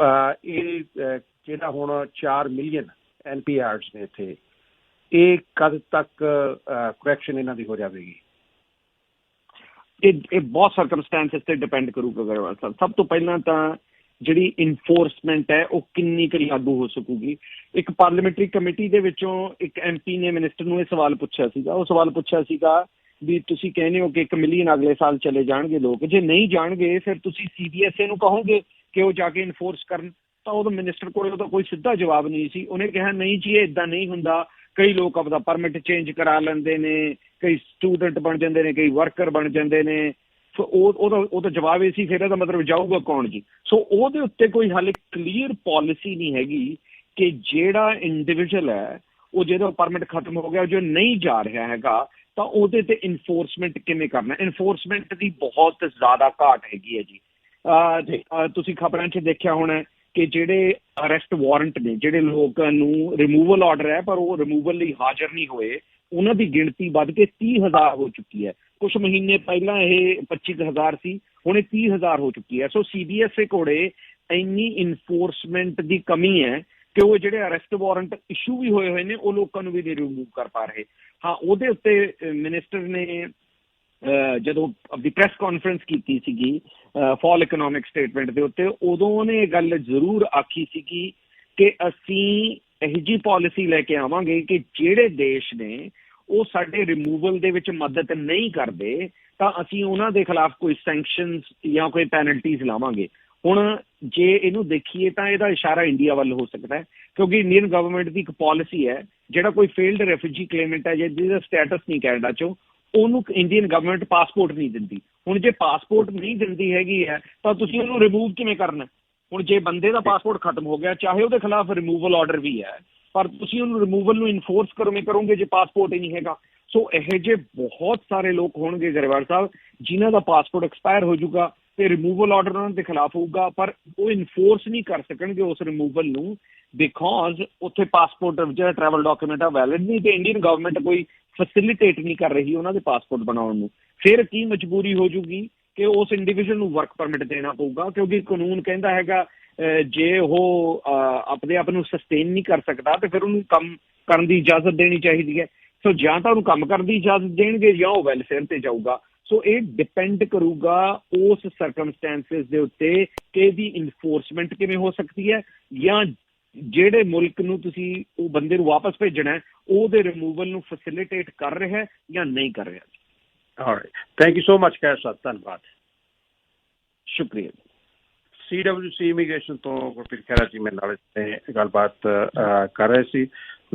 ਇਹ ਜਿਹੜਾ ਹੁਣ 4 ਮਿਲੀਅਨ ਐਨਪੀਆਰਸ ਨੇ ਇੱਥੇ ਇਹ ਕਦ ਤੱਕ ਕਰੈਕਸ਼ਨ ਇਹਨਾਂ ਦੀ ਹੋ ਜਾਵੇਗੀ? ਇਹ ਇਹ ਬਹੁਤ ਸਰਕਮਸਟੈਂਸਸ ਤੇ ਡਿਪੈਂਡ ਕਰੂਗਾ ਗਰਵਾਲ ਸਾਹਿਬ। ਸਭ ਤੋਂ ਪਹਿਲਾਂ ਤਾਂ ਜਿਹੜੀ ਇਨਫੋਰਸਮੈਂਟ ਹੈ, ਉਹ ਕਿੰਨੀ ਕੁ ਲਾਗੂ ਹੋ ਸਕੂਗੀ? ਇੱਕ ਪਾਰਲੀਮੈਂਟਰੀ ਕਮੇਟੀ ਦੇ ਵਿੱਚੋਂ ਇੱਕ ਐਮਪੀ ਨੇ ਮਿਨਿਸਟਰ ਨੂੰ ਇਹ ਸਵਾਲ ਪੁੱਛਿਆ ਸੀਗਾ। ਉਹ ਸਵਾਲ ਪੁੱਛਿਆ ਸੀਗਾ ਵੀ ਤੁਸੀਂ ਕਹਿੰਦੇ ਹੋ ਕਿ 1 ਮਿਲੀਅਨ ਅਗਲੇ ਸਾਲ ਚਲੇ ਜਾਣਗੇ ਲੋਕ। ਜੇ ਨਹੀਂ ਜਾਣਗੇ, ਫਿਰ ਤੁਸੀਂ ਸੀਬੀਐਸਏ ਨੂੰ ਕਹੋਗੇ ਕਿ ਉਹ ਜਾ ਕੇ ਇਨਫੋਰਸ ਕਰਨ। ਤਾਂ ਉਦੋਂ ਮਿਨਿਸਟਰ ਕੋਲ ਉਹਦਾ ਕੋਈ ਸਿੱਧਾ ਜਵਾਬ ਨਹੀਂ ਸੀ। ਉਹਨੇ ਕਿਹਾ, ਨਹੀਂ ਜੀ, ਇਹ ਇਦਾਂ ਨਹੀਂ ਹੁੰਦਾ। ਕਈ ਲੋਕ ਆਪਦਾ ਪਰਮਿਟ ਚੇਂਜ ਕਰਾ ਲੈਂਦੇ ਨੇ, ਕਈ ਸਟੂਡੈਂਟ ਬਣ ਜਾਂਦੇ ਨੇ, ਕਈ ਵਰਕਰ ਬਣ ਜਾਂਦੇ ਨੇ। ਸੋ ਉਹ ਉਹਦਾ ਉਹਦਾ ਜਵਾਬ ਇਹ ਸੀ ਫਿਰ ਇਹਦਾ ਮਤਲਬ ਜਾਊਗਾ ਕੌਣ ਜੀ? ਸੋ ਉਹਦੇ ਉੱਤੇ ਕੋਈ ਹਾਲੇ ਕਲੀਅਰ ਪਾਲਿਸੀ ਨਹੀਂ ਹੈਗੀ ਕਿ ਜਿਹੜਾ ਇੰਡੀਵਿਜੂਅਲ ਹੈ ਉਹ ਜਿਹਦਾ ਪਰਮਿਟ ਖਤਮ ਹੋ ਗਿਆ ਜੋ ਨਹੀਂ ਜਾ ਰਿਹਾ ਹੈਗਾ ਤਾਂ ਉਹਦੇ ਤੇ ਇਨਫੋਰਸਮੈਂਟ ਕਿਵੇਂ ਕਰਨਾ? ਇਨਫੋਰਸਮੈਂਟ ਦੀ ਬਹੁਤ ਜ਼ਿਆਦਾ ਘਾਟ ਹੈਗੀ ਹੈ ਜੀ। ਅਹ, ਤੁਸੀਂ ਖਬਰਾਂ 'ਚ ਦੇਖਿਆ ਹੋਣਾ ਕਿ ਜਿਹੜੇ ਅਰੈਸਟ ਵਾਰੰਟ ਨੇ ਜਿਹੜੇ ਲੋਕਾਂ ਨੂੰ ਰਿਮੂਵਲ ਆਰਡਰ ਹੈ ਪਰ ਉਹ ਰਿਮੂਵਲ ਲਈ ਹਾਜ਼ਰ ਨਹੀਂ ਹੋਏ ਉਹਨਾਂ ਦੀ ਗਿਣਤੀ ਵੱਧ ਕੇ 30000 ਹੋ ਚੁੱਕੀ ਹੈ। ਕੁਝ ਮਹੀਨੇ ਪਹਿਲਾਂ ਇਹ 25000 ਸੀ ਹੁਣ ਇਹ 30000 ਹੋ ਚੁੱਕੀ ਹੈ। ਸੋ ਸੀਬੀਐਸਏ ਕੋਲੇ ਇੰਨੀ ਇਨਫੋਰਸਮੈਂਟ ਦੀ ਕਮੀ ਹੈ ਕਿ ਉਹ ਜਿਹੜੇ ਅਰੈਸਟ ਵਾਰੰਟ ਇਸ਼ੂ ਵੀ ਹੋਏ ਹੋਏ ਨੇ ਉਹ ਲੋਕਾਂ ਨੂੰ ਵੀ ਨਹੀਂ ਰਿਮੂਵ ਕਰ ਪਾ ਰਹੇ। ਹਾਂ ਉਹਦੇ ਉੱਤੇ ਮਿਨਿਸਟਰ ਨੇ ਅਹ, ਜਦੋਂ ਆਪਣੀ ਪ੍ਰੈਸ ਕਾਨਫਰੰਸ ਕੀਤੀ ਸੀਗੀ ਫਾਲ ਇਕਨੋਮਿਕ ਸਟੇਟਮੈਂਟ ਦੇ ਉੱਤੇ ਉਦੋਂ ਉਹਨੇ ਇਹ ਗੱਲ ਜ਼ਰੂਰ ਆਖੀ ਸੀਗੀ ਕਿ ਅਸੀਂ ਇਹੋ ਜਿਹੀ ਪਾਲਿਸੀ ਲੈ ਕੇ ਆਵਾਂਗੇ ਕਿ ਜਿਹੜੇ ਦੇਸ਼ ਨੇ ਉਹ ਸਾਡੇ ਰਿਮੂਵਲ ਦੇ ਵਿੱਚ ਮਦਦ ਨਹੀਂ ਕਰਦੇ ਤਾਂ ਅਸੀਂ ਉਹਨਾਂ ਦੇ ਖਿਲਾਫ ਕੋਈ ਸੈਂਕਸ਼ਨਸ ਜਾਂ ਕੋਈ ਪੈਨਲਟੀਜ਼ ਲਾਵਾਂਗੇ। ਹੁਣ ਜੇ ਇਹਨੂੰ ਦੇਖੀਏ ਤਾਂ ਇਹਦਾ ਇਸ਼ਾਰਾ ਇੰਡੀਆ ਵੱਲ ਹੋ ਸਕਦਾ ਹੈ ਕਿਉਂਕਿ ਇੰਡੀਅਨ ਗਵਰਨਮੈਂਟ ਦੀ ਇੱਕ ਪਾਲਿਸੀ ਹੈ ਜਿਹੜਾ ਕੋਈ ਫੇਲਡ ਰੈਫਿਊਜੀ ਕਲੇਮੈਂਟ ਹੈ ਜਿਹਦਾ ਸਟੇਟਸ ਨਹੀਂ ਕੈਨੇਡਾ ਚੋਂ ਉਹਨੂੰ ਇੰਡੀਅਨ ਗਵਰਨਮੈਂਟ ਪਾਸਪੋਰਟ ਨਹੀਂ ਦਿੰਦੀ। ਹੁਣ ਜੇ ਪਾਸਪੋਰਟ ਨਹੀਂ ਦਿੰਦੀ ਹੈਗੀ ਹੈ ਤਾਂ ਤੁਸੀਂ ਉਹਨੂੰ ਰਿਮੂਵ ਕਿਵੇਂ ਕਰਨਾ ਹੁਣ ਜੇ ਬੰਦੇ ਦਾ ਪਾਸਪੋਰਟ ਖਤਮ ਹੋ ਗਿਆ ਚਾਹੇ ਉਹਦੇ ਖਿਲਾਫ ਰਿਮੂਵਲ ਆਰਡਰ ਵੀ ਹੈ ਪਰ ਤੁਸੀਂ ਉਹਨੂੰ ਰਿਮੂਵਲ ਨੂੰ ਇਨਫੋਰਸ ਕਰੋਗੇ ਕਰੋਗੇ ਜੇ ਪਾਸਪੋਰਟ ਹੀ ਨਹੀਂ ਹੈਗਾ। ਸੋ ਇਹ ਜੇ ਬਹੁਤ ਸਾਰੇ ਲੋਕ ਹੋਣਗੇ ਗਰੇਵਾਲ ਸਾਹਿਬ, ਜਿਨ੍ਹਾਂ ਦਾ ਪਾਸਪੋਰਟ ਐਕਸਪਾਇਰ ਹੋ ਜਾਊਗਾ ਤੇ ਰਿਮੂਵਲ ਆਰਡਰ ਉਹਨਾਂ ਦੇ ਖਿਲਾਫ ਹੋਊਗਾ, ਪਰ ਉਹ ਇਨਫੋਰਸ ਨਹੀਂ ਕਰ ਸਕਣਗੇ ਉਸ ਰਿਮੂਵਲ ਨੂੰ ਬਿਕੋਜ਼ ਉੱਥੇ ਪਾਸਪੋਰਟ ਜਿਹੜਾ ਟਰੈਵਲ ਡਾਕੂਮੈਂਟ ਆ ਵੈਲਿਡ ਨਹੀਂ ਤੇ ਇੰਡੀਅਨ ਗਵਰਨਮੈਂਟ ਕੋਈ ਫੈਸਿਲਿਟੇਟ ਨਹੀਂ ਕਰ ਰਹੀ ਉਹਨਾਂ ਦੇ ਪਾਸਪੋਰਟ ਬਣਾਉਣ ਨੂੰ। ਫਿਰ ਕੀ ਮਜਬੂਰੀ ਹੋ ਜੂਗੀ ਕਿ ਉਸ ਇੰਡੀਵਿਜੂਅਲ ਨੂੰ ਵਰਕ ਪਰਮਿਟ ਦੇਣਾ ਪਊਗਾ ਕਿਉਂਕਿ ਕਾਨੂੰਨ ਕਹਿੰਦਾ ਹੈਗਾ ਅਹ, ਜੇ ਉਹ ਆਪਣੇ ਆਪ ਨੂੰ ਸਸਟੇਨ ਨਹੀਂ ਕਰ ਸਕਦਾ ਤੇ ਫਿਰ ਉਹਨੂੰ ਕੰਮ ਕਰਨ ਦੀ ਇਜਾਜ਼ਤ ਦੇਣੀ ਚਾਹੀਦੀ ਹੈ। ਸੋ ਜਾਂ ਤਾਂ ਉਹਨੂੰ ਕੰਮ ਕਰਨ ਦੀ ਇਜਾਜ਼ਤ ਦੇਣਗੇ ਜਾਂ ਉਹ ਵੈਲਫੇਅਰ ਤੇ ਜਾਊਗਾ। ਸੋ ਇਹ ਡਿਪੈਂਡ ਕਰੂਗਾ ਉਸ ਸਰਕਮਸਟੈਂਸਸ ਦੇ ਉੱਤੇ ਕਿ ਇਹਦੀ ਇਨਫੋਰਸਮੈਂਟ ਕਿਵੇਂ ਹੋ ਸਕਦੀ ਹੈ ਜਾਂ ਜਿਹੜੇ ਮੁਲਕ ਨੂੰ ਤੁਸੀਂ ਉਹ ਬੰਦੇ ਨੂੰ ਵਾਪਸ ਭੇਜਣਾ ਹੈ ਉਹਦੇ ਰਿਮੂਵਲ ਨੂੰ ਫੈਸਿਲਿਟੇਟ ਕਰ ਰਿਹਾ ਹੈ ਜਾਂ ਨਹੀਂ ਕਰ ਰਿਹਾ alright thank you so much Kair ਸਾਹਿਬ ਧੰਨਵਾਦ ਸ਼ੁਕਰੀਆ ਸੀਡਬਲਯੂਸੀ ਇਮੀਗ੍ਰੇਸ਼ਨ ਤੋਂ ਗੁਰਪ੍ਰੀਤ ਖਹਿਰਾ ਜੀ ਮੇਰੇ ਨਾਲ ਇੱਥੇ ਗੱਲਬਾਤ ਕਰ ਰਹੇ ਸੀ।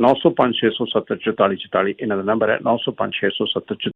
905 670 4444 ਇਹਨਾਂ ਦਾ ਨੰਬਰ ਹੈ। 905 670